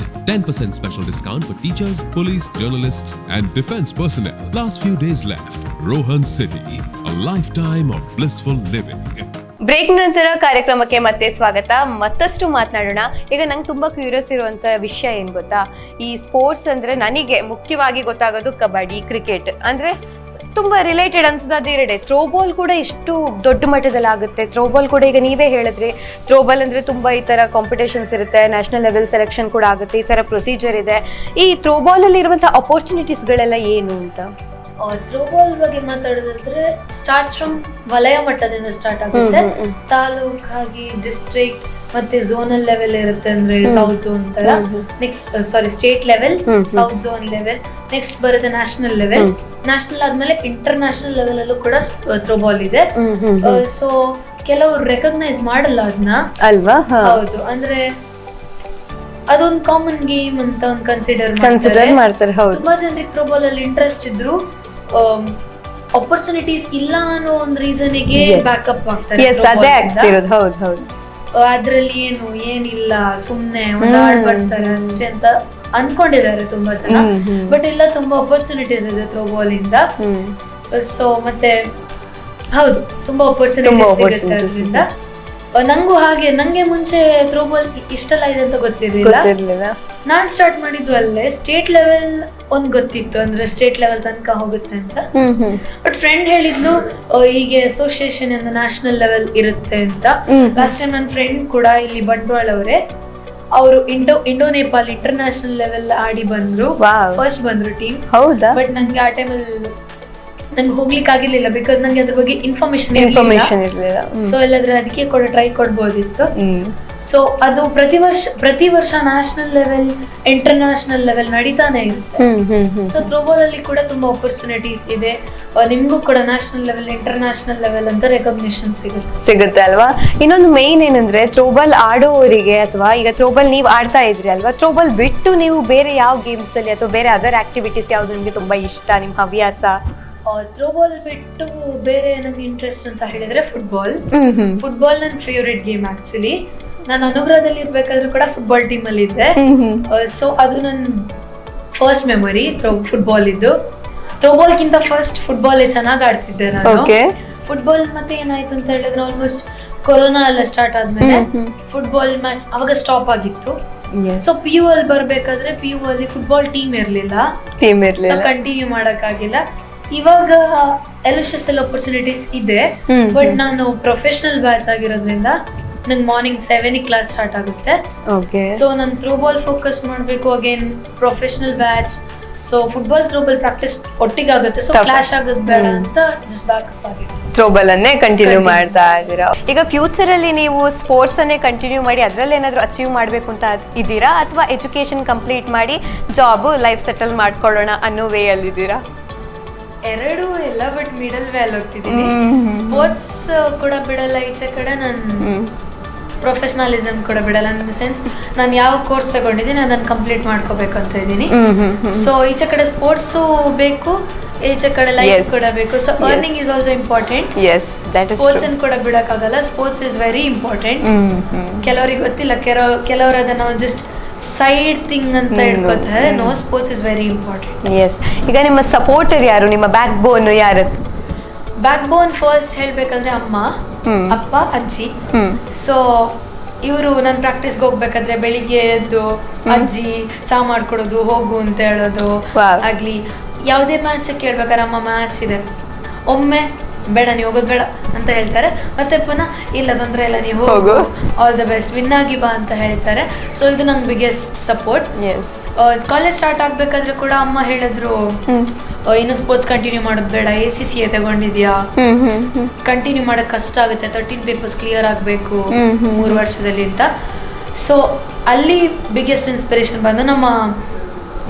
10% special discount for teachers, police, journalists, and defense personnel. Last few days left. Rohan City, a lifetime of blissful living. Break ನಂತರ ಕಾರ್ಯಕ್ರಮಕ್ಕೆ ಮತ್ತೆ ಸ್ವಾಗತ ಮತ್ತಷ್ಟು ಮಾತನಾಡೋಣ ಈಗ ನಂಗೆ ತುಂಬ ಕ್ಯೂರಿಯಸ್ ಇರುವಂತ ವಿಷಯ ಏನ್ ಗೊತ್ತಾ ಈ ಸ್ಪೋರ್ಟ್ಸ್ ಅಂದ್ರೆ ನನಗೆ ಮುಖ್ಯವಾಗಿ ಗೊತ್ತಾಗೋದು ಕಬಡ್ಡಿ ಕ್ರಿಕೆಟ್ ಅಂದ್ರೆ ತುಂಬಾ ರಿಲೇಟೆಡ್ ಅನ್ಸೋದು ಅದಿರಡೆ ಥ್ರೋಬಾಲ್ ಕೂಡ ಎಷ್ಟು ದೊಡ್ಡ ಮಟ್ಟದಲ್ಲಿ ಆಗುತ್ತೆ. ಥ್ರೋಬಾಲ್ ಕೂಡ ಈಗ ನೀವೇ ಹೇಳಿದ್ರಿ. ಥ್ರೋಬಾಲ್ ಅಂದ್ರೆ ತುಂಬಾ ಈ ತರ ಕಾಂಪಿಟೇಷನ್ಸ್ ಇರುತ್ತೆ. ನ್ಯಾಷನಲ್ ಲೆವೆಲ್ ಸೆಲೆಕ್ಷನ್ ಕೂಡ ಆಗುತ್ತೆ. ಈ ತರ ಪ್ರೊಸೀಜರ್ ಇದೆ. ಈ ಥ್ರೋಬಾಲ್ ಅಲ್ಲಿ ಇರುವಂತಹ ಅಪರ್ಚುನಿಟೀಸ್ಗಳೆಲ್ಲ ಏನು ಅಂತ? ಥ್ರೋಬಾಲ್ ಬಗ್ಗೆ ಮಾತಾಡೋದಾದ್ರೆ ಸ್ಟಾರ್ಟ್ ಫ್ರಮ್ ವಲಯ ಮಟ್ಟದಿಂದ ಸ್ಟಾರ್ಟ್ ಆಗುತ್ತೆ. ತಾಲೂಕಾಗಿ ಡಿಸ್ಟ್ರಿಕ್ಟ್ ಮತ್ತೆ ಝೋನಲ್ ಲೆವೆಲ್ ಇರುತ್ತೆ ಅಂದ್ರೆ ಸೌತ್ ಝೋನ್ ತರ. Next sorry state level. South zone level next ಬರುತ್ತೆ ನ್ಯಾಷನಲ್ ಲೆವೆಲ್. ನ್ಯಾಷನಲ್ ಆದ್ಮೇಲೆ ಇಂಟರ್ನ್ಯಾಷನಲ್ ಲೆವೆಲ್ ಅಲ್ಲೂ ಕೂಡ ಥ್ರೋಬಾಲ್ ಇದೆ. ಹ್ಮ್, ಹ್ಮ್. ಸೊ ಕೆಲವರು ರೆಕಗ್ನೈಸ್ ಮಾಡಲ್ಲ ಅದನ್ನ ಅಲ್ವಾ? ಹೌದು. ಅಂದ್ರೆ ಅದೊಂದು ಕಾಮನ್ ಗೇಮ್ ಅಂತ ಒಂದು ಕನ್ಸಿಡರ್ ಕನ್ಸಿಡರ್ ಮಾಡ್ತಾರೆ ಹೌದು. ತುಂಬಾ ಜನರಿಗೆ ಥ್ರೋಬಾಲ್ ಅಲ್ಲಿ ಇಂಟ್ರೆಸ್ಟ್ ಇದ್ರು ಆಪರ್ಚುನಿಟೀಸ್ ಇಲ್ಲ ಅನ್ನೋ ಒಂದು ರೀಸನ್ಗೆ ಬ್ಯಾಕಪ್ ಆಗ್ತಾರೆ ಎಸ್ ಅದೇ ಆಗ್ತಿರೋದು. ಹೌದು ಹೌದು. ಅದ್ರಲ್ಲಿ ಏನು ಏನಿಲ್ಲ ಸುಮ್ನೆ ಒಂದು. ಬರ್ತಾರೆ ಅಷ್ಟೇ ಅಂತ ಅನ್ಕೊಂಡಿದ್ದಾರೆ ತುಂಬಾ ಜನ. ಬಟ್ ಎಲ್ಲ ತುಂಬಾ ಅಪರ್ಚುನಿಟೀಸ್ ಇದೆ ಥ್ರೋಬಾಲ್ ಇಂದ ಸೊ ಮತ್ತೆ ಹೌದು ತುಂಬಾ ಅಪರ್ಚುನಿಟೀಸ್ ಸಿಗುತ್ತೆ ಅದರಿಂದ. ನಂಗೂ ಹಾಗೆ ನಂಗೆ ಮುಂಚೆ ಥ್ರೋಬಾಲ್ ಇಷ್ಟೆಲ್ಲ ಇದೆ ಅಂತ ಗೊತ್ತಿರಲಿಲ್ಲ. ಗೊತ್ತಿರ್ಲಿಲ್ಲ. ನಾನ್ ಸ್ಟಾರ್ಟ್ ಮಾಡಿದ್ದು ಅಲ್ಲೇ ಸ್ಟೇಟ್ ಲೆವೆಲ್ ಒಂದ್ ಗೊತ್ತಿತ್ತು ಅಂದ್ರೆ ಸ್ಟೇಟ್ ಲೆವೆಲ್ ತನಕ ಹೋಗುತ್ತೆ ಅಂತ. ಬಟ್ ಫ್ರೆಂಡ್ ಹೇಳಿದ್ಲು ಆ, ಹೀಗೆ ಅಸೋಸಿಯೇಷನ್ ಇಂದ ನ್ಯಾಷನಲ್ ಲೆವೆಲ್ ಇರುತ್ತೆ ಅಂತ. ಲಾಸ್ಟ್ ಟೈಮ್ ನನ್ನ ಫ್ರೆಂಡ್ ಕೂಡ ಇಲ್ಲಿ ಬಂಟ್ವಾಳ ಅವರೇ ಅವರು Indo Indo Nepal international level ಆಡಿ ಬಂದ್ರು. ಫಸ್ಟ್ ಬಂದ್ರು ಟೀಮ್ ಹೌದಾ? ಬಟ್ ನಂಗೆ ಆ ಟೈಮಲ್ಲಿ ನಂಗೆ ಹೋಗ್ಲಿಕ್ಕೆ ಆಗಿರ್ಲಿಲ್ಲ ಬಿಕಾಸ್ ನಂಗೆ ಅದ್ರ ಬಗ್ಗೆ ಇನ್ಫಾರ್ಮೇಶನ್ ಇನ್ಫಾರ್ಮೇಶನ್ ಇರ್ಲಿಲ್ಲ. ಸೊ ಎಲ್ಲಾದ್ರೆ ಅದಕ್ಕೆ ಕೂಡ ಟ್ರೈ ಕೊಡ್ಬೋದಿತ್ತು. ಸೊ ಅದು ಪ್ರತಿ ವರ್ಷ ಪ್ರತಿ ವರ್ಷ ನ್ಯಾಷನಲ್ ಲೆವೆಲ್ ಇಂಟರ್ನ್ಯಾಷನಲ್ ಲೆವೆಲ್ ನಡೀತಾನೆ ಇರುತ್ತೆ. ಸೊ ಥ್ರೋಬಾಲ್ ಅಲ್ಲಿ ಕೂಡ ತುಂಬಾ ಆಪರ್ಚುನಿಟೀಸ್ ಇದೆ. ನಿಮ್ಗೂ ಕೂಡ ನ್ಯಾಷನಲ್ ಲೆವೆಲ್ ಇಂಟರ್ನ್ಯಾಷನಲ್ ಲೆವೆಲ್ ಅಂತ ರೆಕಗ್ನಿಷನ್ ಸಿಗುತ್ತೆ. ಸಿಗುತ್ತೆ ಅಲ್ವಾ? ಇನ್ನೊಂದು ಮೇನ್ ಏನಂದ್ರೆ ಥ್ರೋಬಾಲ್ ಆಡೋವರಿಗೆ ಅಥವಾ ಈಗ ಥ್ರೋಬಾಲ್ ನೀವು ಆಡ್ತಾ ಇದ್ರಿ ಅಲ್ವಾ? ಥ್ರೋಬಾಲ್ ಬಿಟ್ಟು ನೀವು ಬೇರೆ ಯಾವ ಗೇಮ್ಸ್ ಅಲ್ಲಿ ಅಥವಾ ಬೇರೆ ಅದರ್ ಆಕ್ಟಿವಿಟೀಸ್ ಯಾವ್ದು ನಿಮ್ಗೆ ತುಂಬಾ ಇಷ್ಟ ನಿಮ್ ಹವ್ಯಾಸ? ಥ್ರೋಬಾಲ್ ಬಿಟ್ಟು ಬೇರೆ ನನಗೆ ಇಂಟ್ರೆಸ್ಟ್ ಅಂತ ಹೇಳಿದ್ರೆ ಫುಟ್ಬಾಲ್ ಫುಟ್ಬಾಲ್ ನನ್ನ ಫೇವ್ರೆಟ್ ಗೇಮ್ ಆಕ್ಚುಲಿ ನಾನು ಅನುಗ್ರಹದಲ್ಲಿ ಇರ್ಬೇಕಾದ್ರೂ ಕೂಡ ಫುಟ್ಬಾಲ್ ಟೀಮ್ ಅಲ್ಲಿ ಇದ್ದೆ. ಸೊ ಅದು ನನ್ನ ಫಸ್ಟ್ ಮೆಮೊರಿ ಫುಟ್ಬಾಲ್ ಇದ್ದು. ಥ್ರೋಬಾಲ್ಗಿಂತ ಫಸ್ಟ್ ಫುಟ್ಬಾಲ್ ಚೆನ್ನಾಗಿ ಆಡ್ತಿದ್ದೆ ನಾನು. ಫುಟ್ಬಾಲ್ ಮತ್ತೆ ಏನಾಯ್ತು ಅಂತ ಹೇಳಿದ್ರೆ ಆಲ್ಮೋಸ್ಟ್ ಕೊರೋನಾ ಎಲ್ಲ ಸ್ಟಾರ್ಟ್ ಆದ್ಮೇಲೆ. ಫುಟ್ಬಾಲ್ ಮ್ಯಾಚ್ ಅವಾಗ ಸ್ಟಾಪ್ ಆಗಿತ್ತು. ಸೊ ಪಿ ಯು ಅಲ್ಲಿ ಬರ್ಬೇಕಾದ್ರೆ ಪಿ ಯು ಅಲ್ಲಿ ಫುಟ್ಬಾಲ್ ಟೀಮ್ ಇರ್ಲಿಲ್ಲ. ಟೀಮ್ ಇರ್ಲಿಲ್ಲ. ಕಂಟಿನ್ಯೂ ಮಾಡಕ್ಕಾಗಿಲ್ಲ. ಇವಾಗ ಎಲ್ ಎಸ್ ಎಸ್ ಎಲ್ ಇದೆ. ಬಟ್ ನಾನು ಪ್ರೊಫೆಷನಲ್ ಬ್ಯಾಚ್ ಆಗಿರೋದ್ರಿಂದ ನಂಗೆ ಮಾರ್ನಿಂಗ್ ಸೆವೆನ್ ಕ್ಲಾಸ್ ಸ್ಟಾರ್ಟ್ ಆಗುತ್ತೆ. ಓಕೆ ಸೊ ನಾನು ಥ್ರೋಬಾಲ್ ಫೋಕಸ್ ಮಾಡಬೇಕು again professional batch so football throwball practice ಒಟ್ಟಿಗೆ ಆಗುತ್ತೆ. ಸೊ. ಕ್ಲಾಶ್ ಆಗೋದು ಬೇಡ ಅಂತ ಜಸ್ಟ್ ಬ್ಯಾಕ್ ಆಗಿದೆ. ಥ್ರೋಬಾಲ್ ಅನ್ನೇ ಕಂಟಿನ್ಯೂ ಮಾಡ್ತಾ ಇದ್ದೀರಾ? ಈಗ ಫ್ಯೂಚರ್ ಅಲ್ಲಿ ನೀವು ಸ್ಪೋರ್ಟ್ಸ್ ಅನ್ನೇ ಕಂಟಿನ್ಯೂ ಮಾಡಿ ಅದ್ರಲ್ಲಿ ಏನಾದ್ರು ಅಚೀವ್ ಮಾಡಬೇಕು ಅಂತ ಇದ್ದೀರಾ? ಅಥವಾ ಎಜುಕೇಶನ್ ಕಂಪ್ಲೀಟ್ ಮಾಡಿ ಜಾಬ್ ಲೈಫ್ ಸೆಟಲ್ ಮಾಡ್ಕೊಳ್ಳೋಣ ಅನ್ನೋ ವೇ ಅಲ್ಲಿ ಇದ್ದೀರಾ? ಎರಡು ಎಲ್ಲ ಬಟ್ ಮಿಡಲ್ ವೇ ಅಲ್ಲಿ ಹೋಗ್ತಿದ್ದೀನಿ. ಸ್ಪೋರ್ಟ್ಸ್ ಕೂಡ ಬಿಡಲ್ಲ ಈಚೆ ಕಡೆ ನಾನು ಪ್ರೊಫೆಷನಲಿಸಮ್ ಕೂಡ ಬಿಡಲ್ಲ ಇನ್ ದ ಸೆನ್ಸ್ ನಾನು ಯಾವ ಕೋರ್ಸ್ ತಗೊಂಡಿದ್ದೀನಿ ಅದನ್ನು ಕಂಪ್ಲೀಟ್ ಮಾಡ್ಕೋಬೇಕು ಅಂತ ಇದ್ದೀನಿ ಸೊ ಈಚೆ ಕಡೆ ಸ್ಪೋರ್ಟ್ಸು ಬೇಕು ಈಚೆ ಕಡೆ ಲೈಫ್ ಕೂಡ ಬೇಕು. So. Earning is also important sports ಅನ್ನು ಕೂಡ ಬಿಡೋಕ್ಕಾಗಲ್ಲ. ಸ್ಪೋರ್ಟ್ಸ್ ಇಸ್ ವೆರಿ ಇಂಪಾರ್ಟೆಂಟ್ ಕೆಲವರಿಗೆ ಗೊತ್ತಿಲ್ಲ ಕೆಲವು ಕೆಲವರು ಅದನ್ನು ಜಸ್ಟ್ ಸೈಡ್ ಥಿಂಗ್ ಅಂತ ಹೇಳ್ಕೊತಾರೆ. No sports is very important yes ಈಗ ನಿಮ್ಮ ಸಪೋರ್ಟರ್ ಯಾರು? ನಿಮ್ಮ ಬ್ಯಾಕ್ ಬೋನ್ ಯಾರು? ಬ್ಯಾಕ್ ಬೋನ್ ಫಸ್ಟ್ ಹೇಳ್ಬೇಕಂದ್ರೆ ಅಮ್ಮ. ಅಪ್ಪ ಅಜ್ಜಿ. ಸೊ ಇವರು ನಾನು ಪ್ರಾಕ್ಟೀಸ್ಗೆ ಹೋಗ್ಬೇಕಾದ್ರೆ ಬೆಳಿಗ್ಗೆ ಎದ್ದು ಅಜ್ಜಿ ಚಾ ಮಾಡ್ಕೊಡೋದು ಹೋಗು ಅಂತ ಹೇಳೋದು. ಆಗ್ಲಿ ಯಾವುದೇ ಮ್ಯಾಚ್ ಕೇಳ್ಬೇಕಾದ್ರೆ ಅಮ್ಮ ಮ್ಯಾಚ್ ಇದೆ. ಒಮ್ಮೆ ಬೇಡ ನೀ ಹೋಗೋದು ಬೇಡ ಅಂತ ಹೇಳ್ತಾರೆ. ಮತ್ತೆ ಪುನಃ ಇಲ್ಲ ತೊಂದರೆ ಇಲ್ಲ ನೀವು ಹೋಗು. ಹೋಗು. ಆಲ್ ದ ಬೆಸ್ಟ್ ವಿನ್ ಆಗಿ ಬಾ ಅಂತ ಹೇಳ್ತಾರೆ. ಸೊ ಇದು ನನ್ನ ಬಿಗ್ಗೆಸ್ಟ್ ಸಪೋರ್ಟ್ ಕಾಲೇಜ್ ಸ್ಟಾರ್ಟ್ ಆಗ್ಬೇಕಾದ್ರೆ ಕೂಡ ಅಮ್ಮ ಹೇಳಿದ್ರು ಇನ್ನು ಸ್ಪೋರ್ಟ್ಸ್ ಕಂಟಿನ್ಯೂ ಮಾಡೋದು ಬೇಡ ಎ ಸಿ ಸಿ ಎ ತಗೊಂಡಿದ್ಯಾ? ಕಂಟಿನ್ಯೂ ಮಾಡಕ್ ಕಷ್ಟ ಆಗುತ್ತೆ ತರ್ಟೀನ್ ಪೇಪರ್ಸ್ ಕ್ಲಿಯರ್ ಆಗಬೇಕು. ಮೂರು ವರ್ಷದಲ್ಲಿ ಅಂತ. ಸೊ ಅಲ್ಲಿ ಬಿಗ್ಗೆಸ್ಟ್ ಇನ್ಸ್ಪಿರೇಷನ್ ಬಂದು ನಮ್ಮ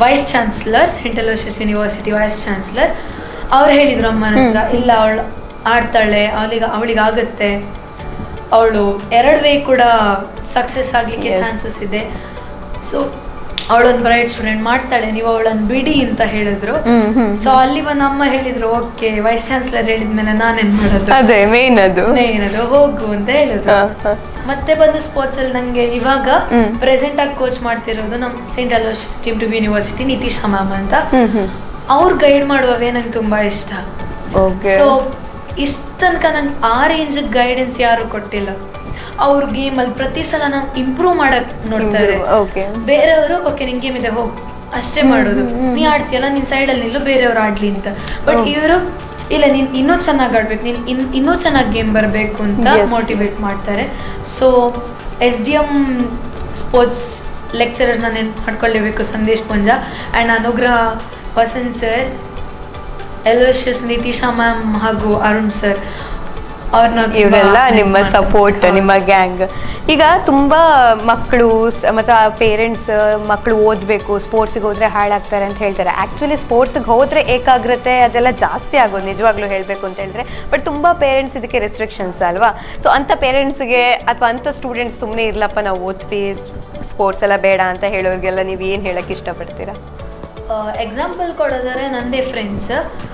ವೈಸ್ ಚಾನ್ಸಲರ್ ಸೆಂಟ್ರಲ್ ವರ್ಷಸ್ ಯೂನಿವರ್ಸಿಟಿ ವೈಸ್ ಚಾನ್ಸಲರ್ ಅವ್ರು ಹೇಳಿದ್ರು ಅಮ್ಮನ ಹತ್ರ ಇಲ್ಲ ಅವಳು ಆಡ್ತಾಳೆ ಅವಳಿಗೆ ಅವಳಿಗೆ ಆಗುತ್ತೆ ಅವಳು ಎರಡು ವೇ ಕೂಡ ಸಕ್ಸಸ್ ಆಗಲಿಕ್ಕೆ ಚಾನ್ಸಸ್ ಇದೆ. ಸೊ ಅವಳೊಂದು ಬ್ರೈಟ್ ಸ್ಟೂಡೆಂಟ್ ಮಾಡ್ತಾಳೆ ನೀವು ಅವಳನ್ನು ಬಿಡಿ ಅಂತ ಹೇಳಿದ್ರು. ಸೊ ಅಲ್ಲಿ ಬಂದು ಅಮ್ಮ ಹೇಳಿದ್ರು ಓಕೆ ವೈಸ್ ಚಾನ್ಸಲರ್ ಹೇಳಿದ್ಮೇಲೆ ನಾನೇನ್ ಮಾಡೋದು? ಅದೇ ಮೇನ್ ಅದು. ಏನದು ಹೋಗು ಅಂತ ಹೇಳಿದ್ರು. ಮತ್ತೆ ಬಂದು ಸ್ಪೋರ್ಟ್ಸ್ ಅಲ್ಲಿ ನಂಗೆ ಇವಾಗ ಪ್ರೆಸೆಂಟ್ ಆಗಿ ಕೋಚ್ ಮಾಡ್ತಿರೋದು ನಮ್ saint Aloysius team to university Nitish ma'am ಅಂತ. ಅವ್ರು ಗೈಡ್ ಮಾಡುವವೇ ನಂಗೆ ತುಂಬಾ ಇಷ್ಟ. ಸೊ ಇಷ್ಟ ತನಕ ನಂಗೆ ಆ ರೇಂಜ್ ಗೈಡೆನ್ಸ್ ಯಾರು ಕೊಟ್ಟಿಲ್ಲ. ಅವ್ರ ಗೇಮ್ ಅಲ್ಲಿ ಪ್ರತಿ ಸಲ ನಾವು ಇಂಪ್ರೂವ್ ಮಾಡಕ್ ನೋಡ್ತಾರೆ ಓಕೆ ಬೇರೆಯವರು ಓಕೆ ನಿನ್ ಗೇಮ್ ಇದೆ ಹೋಗ್. ಅಷ್ಟೇ ಮಾಡೋದು. ನೀ ಆಡ್ತೀಯಲ್ಲ ನಿನ್ ಸೈಡ್ ಅಲ್ಲಿ ನಿಲ್ಲು ಬೇರೆಯವ್ರು ಆಡ್ಲಿ ಅಂತ. ಬಟ್ ಇವರು ಇಲ್ಲ ನೀನ್ ಇನ್ನೂ ಚೆನ್ನಾಗಿ ಆಡ್ಬೇಕು ನೀನ್ ಇನ್ ಇನ್ನೂ ಚೆನ್ನಾಗಿ ಗೇಮ್ ಬರಬೇಕು ಅಂತ ಮೋಟಿವೇಟ್ ಮಾಡ್ತಾರೆ. So S D M sports lecturers ನಾನು ಮಾಡ್ಕೊಳ್ಳೇಬೇಕು? ಸಂದೇಶ್ ಪುಂಜ ಆ್ಯಂಡ್ ಅನುಗ್ರಹ ವಸಂತ್ ಸರ್ ಎಲ್ವಶಸ್ ನಿತೀಶಾ ಮ್ಯಾಮ್ ಹಾಗೂ ಅರುಣ್ ಸರ್. ಅವ್ರನ್ನ ಇವರೆಲ್ಲ ನಿಮ್ಮ ಸಪೋರ್ಟ್ ನಿಮ್ಮ ಗ್ಯಾಂಗ್ ಈಗ ತುಂಬಾ ಮಕ್ಕಳು ಮತ್ತು ಪೇರೆಂಟ್ಸ್ ಮಕ್ಕಳು ಓದಬೇಕು ಸ್ಪೋರ್ಟ್ಸಿಗೆ ಹೋದ್ರೆ ಹಾಳಾಗ್ತಾರೆ ಅಂತ ಹೇಳ್ತಾರೆ. ಆ್ಯಕ್ಚುಲಿ ಸ್ಪೋರ್ಟ್ಸಿಗೆ ಹೋದರೆ ಏಕಾಗ್ರತೆ ಅದೆಲ್ಲ ಜಾಸ್ತಿ ಆಗೋದು ನಿಜವಾಗ್ಲೂ ಹೇಳಬೇಕು ಅಂತ ಹೇಳಿದ್ರೆ. ಬಟ್ ತುಂಬ ಪೇರೆಂಟ್ಸ್ ಇದಕ್ಕೆ ರೆಸ್ಟ್ರಿಕ್ಷನ್ಸ್ ಅಲ್ವಾ? ಸೊ ಅಂಥ ಪೇರೆಂಟ್ಸ್ಗೆ ಅಥವಾ ಅಂಥ ಸ್ಟೂಡೆಂಟ್ಸ್ ಸುಮ್ಮನೆ ಇರಲಪ್ಪ ನಾವು ಓದ್ವಿ ಸ್ಪೋರ್ಟ್ಸ್ ಎಲ್ಲ ಬೇಡ ಅಂತ ಹೇಳೋರಿಗೆಲ್ಲ ನೀವು ಏನು ಹೇಳೋಕ್ಕೆ ಇಷ್ಟಪಡ್ತೀರಾ? ಎಕ್ಸಾಂಪಲ್ ಕೊಡೋದಾದ್ರೆ ನಂದೇ ಫ್ರೆಂಡ್ಸ್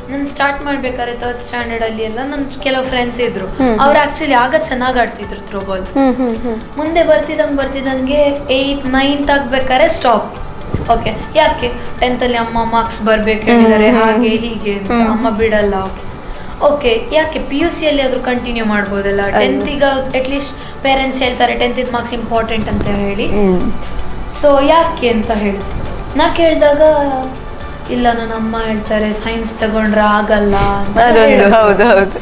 ನಾನು ಸ್ಟಾರ್ಟ್ ಮಾಡ್ಬೇಕಾದ್ರೆ ತರ್ಡ್ ಸ್ಟ್ಯಾಂಡರ್ಡ್ ಅಲ್ಲಿ ಎಲ್ಲ ನನ್ ಕೆಲವು ಫ್ರೆಂಡ್ಸ್ ಇದ್ರು. ಅವ್ರು ಆಕ್ಚುಲಿ ಆಗ ಚೆನ್ನಾಗಿ ಆಡ್ತಿದ್ರು ಹ್ಮ್ ಹ್ಮ್ ಮುಂದೆ ಬರ್ತಿದಂಗೆ ಬರ್ತಿದಂಗೆ ಏಯ್ತ್ ನೈನ್ತ್ ಆಗ್ಬೇಕಾದ್ರೆ ಸ್ಟಾಪ್ ಓಕೆ ಯಾಕೆ? ಟೆಂತ್ ಅಲ್ಲಿ ಅಮ್ಮ ಮಾರ್ಕ್ಸ್ ಬರ್ಬೇಕು ಹೇಳಿದ್ದಾರೆ ಹಾಗೆ ಹೀಗೆ ಅಂತ. ಅಮ್ಮ ಬಿಡಲ್ಲ. ಓಕೆ ಯಾಕೆ? ಪಿ ಯು ಸಿಯಲ್ಲಿ ಆದ್ರೂ ಕಂಟಿನ್ಯೂ ಮಾಡ್ಬೋದಲ್ಲ. ಟೆಂತ್ ಈಗ ಅಟ್ಲೀಸ್ಟ್ ಪೇರೆಂಟ್ಸ್ ಹೇಳ್ತಾರೆ ಟೆಂತ್ ಮಾರ್ಕ್ಸ್ ಇಂಪಾರ್ಟೆಂಟ್ ಅಂತ ಹೇಳಿ. ಸೊ ಯಾಕೆ ಅಂತ ಹೇಳಿ. ನಾ ಕೇಳಿದಾಗ ಇಲ್ಲ ನನ್ನ ಅಮ್ಮ ಹೇಳ್ತಾರೆ ಸೈನ್ಸ್ ತಗೊಂಡ್ರೆ ಆಗಲ್ಲ ಅಂತ ಅದೊಂದು ಹೇಳಿದ್ರು. ಹೌದು ಹೌದು.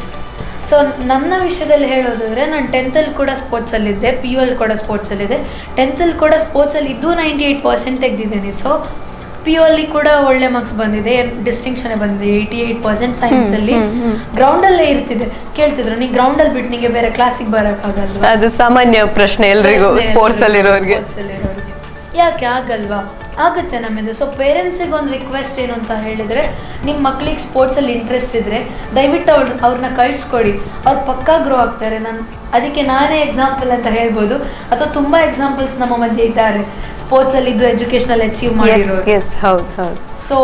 ಸೊ ನನ್ನ ವಿಷಯದಲ್ಲಿ ಹೇಳೋದಾದ್ರೆ ನಾನು ಟೆಂತಲ್ಲಿ ಕೂಡ ಸ್ಪೋರ್ಟ್ಸಲ್ಲಿದ್ದೆ ಪಿ ಯು ಅಲ್ಲಿ ಕೂಡ ಸ್ಪೋರ್ಟ್ಸಲ್ಲಿದ್ದೆ ಟೆಂತಲ್ಲಿ ಕೂಡ ಸ್ಪೋರ್ಟ್ಸಲ್ಲಿ ಇದ್ದು ನೈಂಟಿ ಏಯ್ಟ್ ಪರ್ಸೆಂಟ್ ತೆಗೆದಿದ್ದೀನಿ. ಸೊ ಪಿ ಯು ಅಲ್ಲಿ ಕೂಡ ಒಳ್ಳೆ ಮಾರ್ಕ್ಸ್ ಬಂದಿದೆ ಡಿಸ್ಟಿಂಕ್ಷನ್ ಬಂದಿದೆ ಏಯ್ಟಿ ಏಯ್ಟ್ ಪರ್ಸೆಂಟ್ ಸೈನ್ಸ್ ಅಲ್ಲಿ. ಹ್ಮ್. ಗ್ರೌಂಡಲ್ಲೇ ಇರ್ತಿದೆ ಕೇಳ್ತಿದ್ರು ನೀ ಗ್ರೌಂಡಲ್ಲಿ ಬಿಟ್ಟು ನಿಮಗೆ ಬೇರೆ ಕ್ಲಾಸಿಗೆ ಬರೋಕ್ಕಾಗಲ್ವಾ ಅದು ಸಾಮಾನ್ಯ ಪ್ರಶ್ನೆ ಎಲ್ರಿಗೂ ಸ್ಪೋರ್ಟ್ಸ್ ಅಲ್ಲಿರೋರಿಗೆ. Sports ಅಲ್ಲಿರೋರ್ಗೆ. ಯಾಕೆ ಆಗಲ್ವಾ? ಆಗುತ್ತೆ ನಮ್ಮಿಂದ. ಸೊ ಪೇರೆಂಟ್ಸಿಗೆ ಒಂದು ರಿಕ್ವೆಸ್ಟ್ ಏನು ಅಂತ ಹೇಳಿದ್ರೆ ನಿಮ್ಮ ಮಕ್ಳಿಗೆ ಸ್ಪೋರ್ಟ್ಸಲ್ಲಿ ಇಂಟ್ರೆಸ್ಟ್ ಇದ್ರೆ ದಯವಿಟ್ಟು ಅವ್ರ ಅವ್ರನ್ನ ಕಳಿಸ್ಕೊಡಿ. ಅವ್ರು ಪಕ್ಕಾ ಗ್ರೋ ಆಗ್ತಾರೆ. ನಾನು ಅದಕ್ಕೆ ನಾನೇ ಎಕ್ಸಾಂಪಲ್ ಅಂತ ಹೇಳ್ಬೋದು. ಅಥವಾ ತುಂಬಾ ಎಕ್ಸಾಂಪಲ್ಸ್ ನಮ್ಮ ಮಧ್ಯೆ ಇದ್ದಾರೆ. ಸ್ಪೋರ್ಟ್ಸಲ್ಲಿ ಇದ್ದು ಎಜುಕೇಶನಲ್ ಅಚೀವ್ ಮಾಡಿರೋದು ಸೊ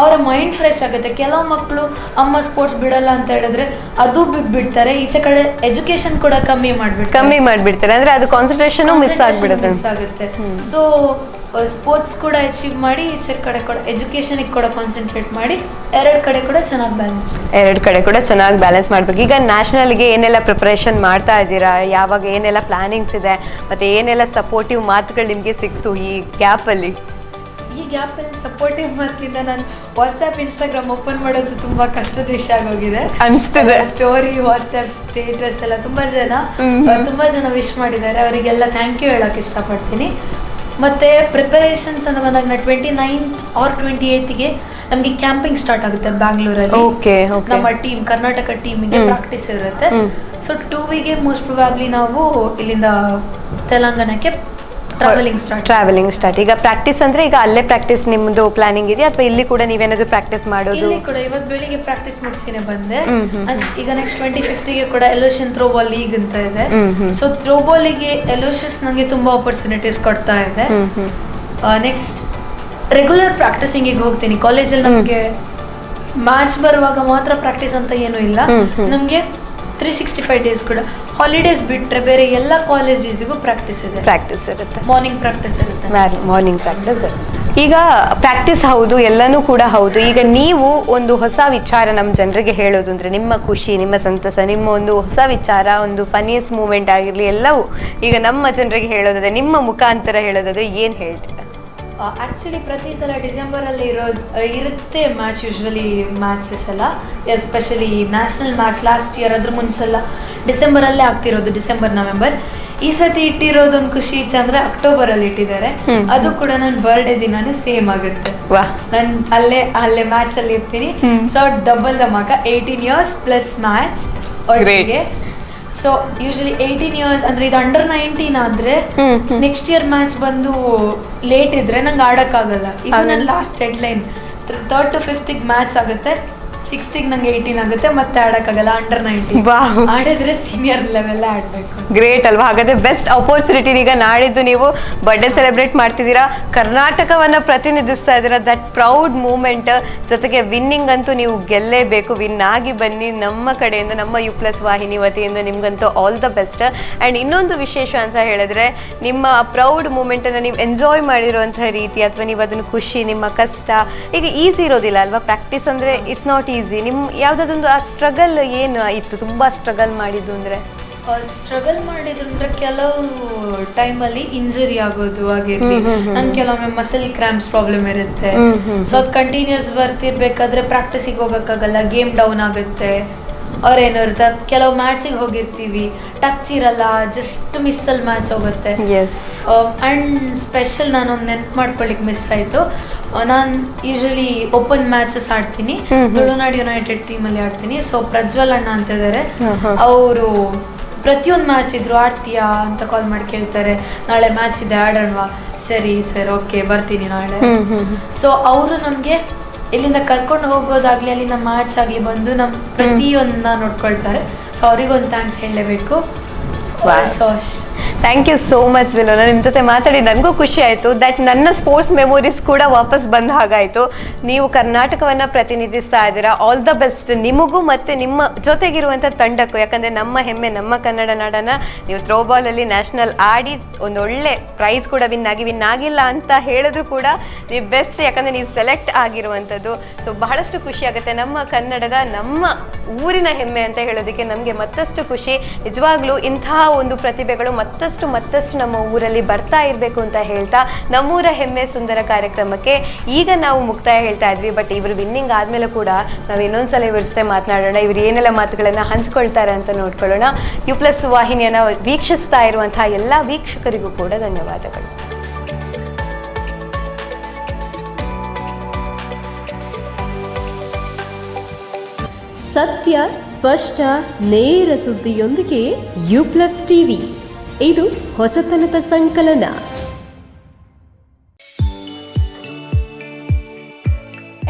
ಅವರ ಮೈಂಡ್ ಫ್ರೆಶ್ ಆಗುತ್ತೆ. ಕೆಲವು ಮಕ್ಕಳು ಅಮ್ಮ ಸ್ಪೋರ್ಟ್ಸ್ ಬಿಡಲ್ಲ ಅಂತ ಹೇಳಿದ್ರೆ ಅದು ಬಿಟ್ಬಿಡ್ತಾರೆ ಈಚೆ ಕಡೆ ಎಜುಕೇಶನ್ ಕೂಡ ಕಮ್ಮಿ ಮಾಡ್ಬಿಡ್ತಾರೆ. ಕಮ್ಮಿ ಮಾಡ್ಬಿಡ್ತಾರೆ. ಅಂದ್ರೆ ಅದು ಕಾನ್ಸಂಟ್ರೇಷನ್ ಮಿಸ್ ಆಗ್ಬಿಡುತ್ತೆ. ಮಿಸ್ ಆಗುತ್ತೆ. ಸೊ ಸ್ಪೋರ್ಟ್ಸ್ ಕೂಡ ಅಚೀವ್ ಮಾಡಿ ಈಚರ್ ಕಡೆ ಕೂಡ ಎಜುಕೇಶನ್ ಕೂಡ ಕಾನ್ಸಂಟ್ರೇಟ್ ಮಾಡಿ ಎರಡು ಕಡೆ ಕೂಡ ಚೆನ್ನಾಗಿ ಬ್ಯಾಲೆನ್ಸ್ ಎರಡು ಕಡೆ ಕೂಡ ಚೆನ್ನಾಗಿ ಬ್ಯಾಲೆನ್ಸ್ ಮಾಡಬೇಕು. ಈಗ ನ್ಯಾಷನಲ್ಗೆ ಏನೆಲ್ಲ ಪ್ರಿಪ್ರೇಷನ್ ಮಾಡ್ತಾ ಇದ್ದೀರಾ? ಯಾವಾಗ ಏನೆಲ್ಲ ಪ್ಲಾನಿಂಗ್ಸ್ ಇದೆ? ಮತ್ತೆ ಏನೆಲ್ಲ ಸಪೋರ್ಟಿವ್ ಮಾತುಗಳು ನಿಮಗೆ ಸಿಕ್ತು ಈ ಗ್ಯಾಪಲ್ಲಿ ಈ ಗ್ಯಾಪಲ್ಲಿ ಸಪೋರ್ಟಿವ್ ಮಾತಿಂದ ನಾನು ವಾಟ್ಸ್ಆ್ಯಪ್ ಇನ್ಸ್ಟಾಗ್ರಾಮ್ ಓಪನ್ ಮಾಡೋದು ತುಂಬಾ ಕಷ್ಟದ ವಿಷಯ ಆಗೋಗಿದೆ. ಅನಿಸ್ತದೆ. ಸ್ಟೋರಿ ವಾಟ್ಸ್ಆ್ಯಪ್ ಸ್ಟೇಟಸ್ ಎಲ್ಲ ತುಂಬಾ ಜನ ತುಂಬ ತುಂಬಾ ಜನ ವಿಶ್ ಮಾಡಿದ್ದಾರೆ. ಅವರಿಗೆಲ್ಲ ಥ್ಯಾಂಕ್ ಯು ಹೇಳಕ್ ಇಷ್ಟಪಡ್ತೀನಿ. ಮತ್ತೆ ಪ್ರಿಪರೇಷನ್ಸ್ ಅಂತ ಬಂದಾಗ ನಾ ಟ್ವೆಂಟಿ ನೈನ್ತ್ ಆರ್ ಟ್ವೆಂಟಿ ಏಯ್ತಿಗೆ ನಮಗೆ ಕ್ಯಾಂಪಿಂಗ್ ಸ್ಟಾರ್ಟ್ ಆಗುತ್ತೆ ಬ್ಯಾಂಗ್ಳೂರಲ್ಲಿ ಓಕೆ ನಮ್ಮ ಟೀಮ್ ಕರ್ನಾಟಕ ಟೀಮಿಗೆ. ಪ್ರಾಕ್ಟೀಸ್ ಇರುತ್ತೆ. ಸೊ ಟೂ ವಿಗೆ ಮೋಸ್ಟ್ ಪ್ರೊಬ್ಯಾಬ್ಲಿ ನಾವು ಇಲ್ಲಿಂದ ತೆಲಂಗಾಣಕ್ಕೆ ಟ್ರಾವೆಲಿಂಗ್ ಸ್ಟಾರ್ಟ್ ಟ್ರಾವೆಲಿಂಗ್ ಸ್ಟಾರ್ಟ್ ಈಗ ಪ್ರಾಕ್ಟೀಸ್ ಅಂದ್ರೆ ಈಗ ಅಲ್ಲೇ ಪ್ರಾಕ್ಟೀಸ್ ನಿಮ್ದು ಪ್ಲಾನಿಂಗ್ ಇದೆಯಾ? ಅಥವಾ ಇಲ್ಲಿ ಕೂಡ ನೀವೇನಾದ್ರು ಪ್ರಾಕ್ಟೀಸ್ ಮಾಡೋದು? ಇಲ್ಲಿ ಕೂಡ ಇವತ್ತು ಬೆಳಿಗ್ಗೆ ಪ್ರಾಕ್ಟೀಸ್ ಮುಗಿಸಿನೇ ಬಂದೆ. ಅದ್- ಈಗ ನೆಕ್ಸ್ಟ್ ಟ್ವೆಂಟಿ ಫಿಫ್ತಿಗೆ ಕೂಡ ಎಲೋಷನ್ ಥ್ರೋಬಾಲ್ ಲೀಗ್ ಅಂತ ಇದೆ. ಹ್ಮ್, ಹ್ಮ್. ಸೊ ಥ್ರೋಬಾಲಿಗೆ ಎಲೋಷಸ್ ನನಗೆ ತುಂಬಾ ಆಪರ್ಚುನಿಟೀಸ್ ಕೊಡ್ತಾ ಇದೆ. ಹ್ಮ್ ಹ್ಮ್. ನೆಕ್ಸ್ಟ್ ರೆಗ್ಯುಲರ್ ಪ್ರಾಕ್ಟೀಸಿಂಗಿಗೆ ಹೋಗ್ತೀನಿ. ಕಾಲೇಜಲ್ಲಿ ನಮಗೆ ಮ್ಯಾಚ್ ಬರುವಾಗ ಮಾತ್ರ ಪ್ರಾಕ್ಟೀಸ್ ಅಂತ ಏನೂ ಇಲ್ಲ. ಹ್ಮ್, ಹ್ಮ್. ನಮಗೆ ತ್ರೀ ಸಿಕ್ಸ್ಟಿ ಫೈವ್ ಡೇಸ್ ಕೂಡ. ಹಾಲಿಡೇಸ್ ಬಿಟ್ಟರೆ ಬೇರೆ ಎಲ್ಲ ಕಾಲೇಜ್ ಡೇಸಿಗೂ ಪ್ರಾಕ್ಟೀಸ್ ಇದೆ. ಪ್ರಾಕ್ಟೀಸ್ ಇರುತ್ತೆ. ಮಾರ್ನಿಂಗ್ ಪ್ರಾಕ್ಟೀಸ್ ಇರುತ್ತೆ. ಮಾರ್ನಿಂಗ್ ಪ್ರಾಕ್ಟೀಸ್ ಈಗ ಪ್ರಾಕ್ಟೀಸ್ ಹೌದು ಎಲ್ಲನೂ ಕೂಡ ಹೌದು. ಈಗ ನೀವು ಒಂದು ಹೊಸ ವಿಚಾರ ನಮ್ಮ ಜನರಿಗೆ ಹೇಳೋದು ಅಂದರೆ ನಿಮ್ಮ ಖುಷಿ ನಿಮ್ಮ ಸಂತಸ ನಿಮ್ಮ ಒಂದು ಹೊಸ ವಿಚಾರ ಒಂದು ಫನಿಯಸ್ ಮೂಮೆಂಟ್ ಆಗಿರಲಿ ಎಲ್ಲವೂ ಈಗ ನಮ್ಮ ಜನರಿಗೆ ಹೇಳೋದಾದ್ರೆ ನಿಮ್ಮ ಮುಖಾಂತರ ಹೇಳೋದಾದ್ರೆ ಏನು ಹೇಳ್ತೀರಾ? ಆ್ಯಕ್ಚುಲಿ ಪ್ರತಿ ಸಲ ಡಿಸೆಂಬರಲ್ಲಿ ಇರೋ ಇರುತ್ತೆ ಮ್ಯಾಚ್ ಯೂಶ್ವಲಿ ಮ್ಯಾಚಸ್ ಎಲ್ಲ. Especially national match last year ಅದ್ರ ಮುಂಚೆಲ್ಲ. ಡಿಸೆಂಬರಲ್ಲೇ ಆಗ್ತಿರೋದು ಡಿಸೆಂಬರ್ ನವೆಂಬರ್. ಈ ಸತಿ ಇಟ್ಟಿರೋದೊಂದು ಖುಷಿ ಚಂದ್ರೆ ಅಕ್ಟೋಬರಲ್ಲಿ ಇಟ್ಟಿದ್ದಾರೆ. ಅದು ಕೂಡ ನನ್ನ ಬರ್ಡೇ ದಿನಾನೇ ಸೇಮ್ ಆಗುತ್ತೆ. ನಾನು ಅಲ್ಲೇ ಅಲ್ಲೇ ಮ್ಯಾಚ್ ಅಲ್ಲಿ ಇರ್ತೀನಿ. ಸೊ ಡಬಲ್ ಧಮಾಕ ಏಯ್ಟೀನ್ ಇಯರ್ಸ್ ಪ್ಲಸ್ ಮ್ಯಾಚ್ ಒಟ್ಟಿಗೆ. ಸೊ ಯೂಶಲಿ ಏಯ್ಟೀನ್ ಇಯರ್ಸ್ ಅಂದ್ರೆ ಇದು ಅಂಡರ್ ನೈನ್ಟೀನ್ ಆದ್ರೆ. ನೆಕ್ಸ್ಟ್ ಇಯರ್ ಮ್ಯಾಚ್ ಬಂದು ಲೇಟ್ ಇದ್ರೆ ನಂಗೆ ಆಡಕ್ಕಾಗಲ್ಲ. ಇದು ನನ್ನ last deadline third to ಫಿಫ್ತಿಗೆ ಮ್ಯಾಚ್ ಆಗುತ್ತೆ. ಸಿಕ್ಸ್ತಿಗೆ ನಂಗೆ ಏಯ್ಟೀನ್ ಆಗುತ್ತೆ ಮತ್ತೆ ಆಡಕ್ಕಾಗಲ್ಲ ಅಂಡರ್ ನೈನ್ಟೀನ್ ವಾಹ್ ಆಡಿದ್ರೆ ಸೀನಿಯರ್ ಲೆವೆಲ್ ಆಡಬೇಕು. ಗ್ರೇಟ್ ಅಲ್ವಾ? ಹಾಗಾದ್ರೆ ಬೆಸ್ಟ್ ಅಪರ್ಚುನಿಟಿ ಈಗ ನಾಡಿದ್ದು ನೀವು ಬರ್ಡೇ ಸೆಲೆಬ್ರೇಟ್ ಮಾಡ್ತಿದ್ದೀರಾ? ಕರ್ನಾಟಕವನ್ನ ಪ್ರತಿನಿಧಿಸ್ತಾ ಇದ್ದೀರಾ? ದಟ್ ಪ್ರೌಡ್ ಮೂಮೆಂಟ್ ಜೊತೆಗೆ ವಿನ್ನಿಂಗ್ ಅಂತೂ ನೀವು ಗೆಲ್ಲೇಬೇಕು. ವಿನ್ ಆಗಿ ಬನ್ನಿ ನಮ್ಮ ಕಡೆಯಿಂದ ನಮ್ಮ ಯು ಪ್ಲಸ್ ವಾಹಿನಿ ವತಿಯಿಂದ ನಿಮ್ಗಂತೂ ಆಲ್ ದ ಬೆಸ್ಟ್ ಆ್ಯಂಡ್ ಇನ್ನೊಂದು ವಿಶೇಷ ಅಂತ ಹೇಳಿದ್ರೆ ನಿಮ್ಮ ಪ್ರೌಡ್ ಮೂಮೆಂಟನ್ನು ನೀವು ಎಂಜಾಯ್ ಮಾಡಿರುವಂತಹ ರೀತಿ ಅಥವಾ ನೀವು ಅದನ್ನು ಖುಷಿ ನಿಮ್ಮ ಕಷ್ಟ ಈಗ ಈಸಿ ಇರೋದಿಲ್ಲ ಅಲ್ವಾ? ಪ್ರಾಕ್ಟೀಸ್ ಅಂದರೆ ಇಟ್ಸ್ ನಾಟ್ ಈಸಿ ನಿಮ್ ಯಾವುದಾದೊಂದು ಆ ಸ್ಟ್ರಗಲ್ ಏನು ಇತ್ತು? ತುಂಬ ಸ್ಟ್ರಗಲ್ ಮಾಡಿದ್ದು ಅಂದರೆ? ಸ್ಟ್ರಗಲ್ ಮಾಡಿದ್ರು ಅಂದ್ರೆ ಕೆಲವು ಟೈಮಲ್ಲಿ ಇಂಜುರಿ ಆಗೋದು ಆಗಿರ್ಲಿ. ನಂಗೆ ಕೆಲವೊಮ್ಮೆ ಮಸಲ್ ಕ್ರಾಂಪ್ಸ್ ಪ್ರಾಬ್ಲಮ್ ಇರುತ್ತೆ. ಸೊ ಅದು ಕಂಟಿನ್ಯೂಸ್ ಬರ್ತಿರ್ಬೇಕಾದ್ರೆ ಪ್ರಾಕ್ಟೀಸಿಗೆ ಹೋಗೋಕ್ಕಾಗಲ್ಲ. ಗೇಮ್ ಡೌನ್ ಆಗುತ್ತೆ. ಅವ್ರೇನು ಇರುತ್ತೆ. ಅದ್ ಕೆಲವು ಮ್ಯಾಚಿಗೆ ಹೋಗಿರ್ತೀವಿ. ಟಚ್ ಇರಲ್ಲ. ಜಸ್ಟ್ ಮಿಸ್ಸಲ್ಲಿ ಮ್ಯಾಚ್ ಹೋಗುತ್ತೆ. ಎಸ್ ಆ್ಯಂಡ್ ಸ್ಪೆಷಲ್ ನಾನೊಂದು ನೆನ್ಪು ಮಾಡ್ಕೊಳ್ಳಿಕ್ಕೆ ಮಿಸ್ ಆಯಿತು. ನಾನು ಯೂಶಲಿ ಓಪನ್ ಮ್ಯಾಚಸ್ ಆಡ್ತೀನಿ. ತುಳುನಾಡು ಯುನೈಟೆಡ್ ಟೀಮ್ ಅಲ್ಲಿ ಆಡ್ತೀನಿ. ಸೊ ಪ್ರಜ್ವಲ್ ಅಣ್ಣ ಅಂತ ಇದ್ದಾರೆ. ಅವರು ಪ್ರತಿಯೊಂದು ಮ್ಯಾಚ್ ಇದ್ರು ಆಡ್ತೀಯಾ ಅಂತ ಕಾಲ್ ಮಾಡಿ ಕೇಳ್ತಾರೆ. ನಾಳೆ ಮ್ಯಾಚ್ ಇದೆ ಆಡೋಣವಾ? ಸರಿ ಸರ್ ಓಕೆ ಬರ್ತೀನಿ ನಾಳೆ. ಸೊ ಅವರು ನಮಗೆ ಇಲ್ಲಿಂದ ಕರ್ಕೊಂಡು ಹೋಗೋದಾಗ್ಲಿ ಅಲ್ಲಿಂದ ಮ್ಯಾಚ್ ಆಗಲಿ ಬಂದು ನಮ್ಮ ಪ್ರತಿಯೊಂದನ್ನ ನೋಡ್ಕೊಳ್ತಾರೆ. ಸೊ ಅವ್ರಿಗೊಂದು ಥ್ಯಾಂಕ್ಸ್ ಹೇಳಲೇಬೇಕು. So so thank you so much ವಿಲೋನ ನಿಮ್ಮ ಜೊತೆ ಮಾತಾಡಿ ನನಗೂ ಖುಷಿ ಆಯಿತು. ದಟ್ ನನ್ನ ಸ್ಪೋರ್ಟ್ಸ್ ಮೆಮೊರೀಸ್ ಕೂಡ ವಾಪಸ್ ಬಂದ ಹಾಗಾಯಿತು. ನೀವು ಕರ್ನಾಟಕವನ್ನು ಪ್ರತಿನಿಧಿಸ್ತಾ ಇದ್ದೀರಾ. ಆಲ್ ದ ಬೆಸ್ಟ್ ನಿಮಗೂ ಮತ್ತು ನಿಮ್ಮ ಜೊತೆಗಿರುವಂಥ ತಂಡಕ್ಕೂ, ಯಾಕಂದರೆ ನಮ್ಮ ಹೆಮ್ಮೆ, ನಮ್ಮ ಕನ್ನಡ ನಾಡನ ನೀವು ಥ್ರೋಬಾಲಲ್ಲಿ ನ್ಯಾಷನಲ್ ಆಡಿ ಒಂದೊಳ್ಳೆ ಪ್ರೈಸ್ ಕೂಡ ವಿನ್ ಆಗಿ ವಿನ್ ಆಗಿಲ್ಲ ಅಂತ ಹೇಳಿದ್ರು ಕೂಡ ನೀವು ಬೆಸ್ಟ್ ಯಾಕಂದರೆ ನೀವು ಸೆಲೆಕ್ಟ್ ಆಗಿರುವಂಥದ್ದು. ಸೊ ಬಹಳಷ್ಟು ಖುಷಿ ಆಗುತ್ತೆ. ನಮ್ಮ ಕನ್ನಡದ, ನಮ್ಮ ಊರಿನ ಹೆಮ್ಮೆ ಅಂತ ಹೇಳೋದಕ್ಕೆ ನಮಗೆ ಮತ್ತಷ್ಟು ಖುಷಿ. ನಿಜವಾಗ್ಲೂ ಇಂತಹ ಒಂದು ಪ್ರತಿಭೆಗಳು ಮತ್ತಷ್ಟು ಮತ್ತಷ್ಟು ನಮ್ಮ ಊರಲ್ಲಿ ಬರ್ತಾ ಇರಬೇಕು ಅಂತ ಹೇಳ್ತಾ ನಮ್ಮೂರ ಹೆಮ್ಮೆ ಸುಂದರ ಕಾರ್ಯಕ್ರಮಕ್ಕೆ ಈಗ ನಾವು ಮುಕ್ತಾಯ ಹೇಳ್ತಾ ಇದ್ವಿ. ಬಟ್ ಇವರು ವಿನ್ನಿಂಗ್ ಆದಮೇಲೆ ಕೂಡ ನಾವು ಇನ್ನೊಂದ್ಸಲ ಇವ್ರ ಜೊತೆ ಮಾತನಾಡೋಣ. ಇವರು ಏನೆಲ್ಲ ಮಾತುಗಳನ್ನು ಹಂಚ್ಕೊಳ್ತಾರೆ ಅಂತ ನೋಡ್ಕೊಳ್ಳೋಣ. ಯು ಪ್ಲಸ್ ವಾಹಿನಿಯನ್ನು ವೀಕ್ಷಿಸ್ತಾ ಇರುವಂತಹ ಎಲ್ಲ ವೀಕ್ಷಕರಿಗೂ ಕೂಡ ಧನ್ಯವಾದಗಳು. ಸತ್ಯ, ಸ್ಪಷ್ಟ, ನೇರ ಸುದ್ದಿಯೊಂದಿಗೆ ಯು ಪ್ಲಸ್ ಟಿವಿ ಇದು ಹೊಸತನದ ಸಂಕಲನ.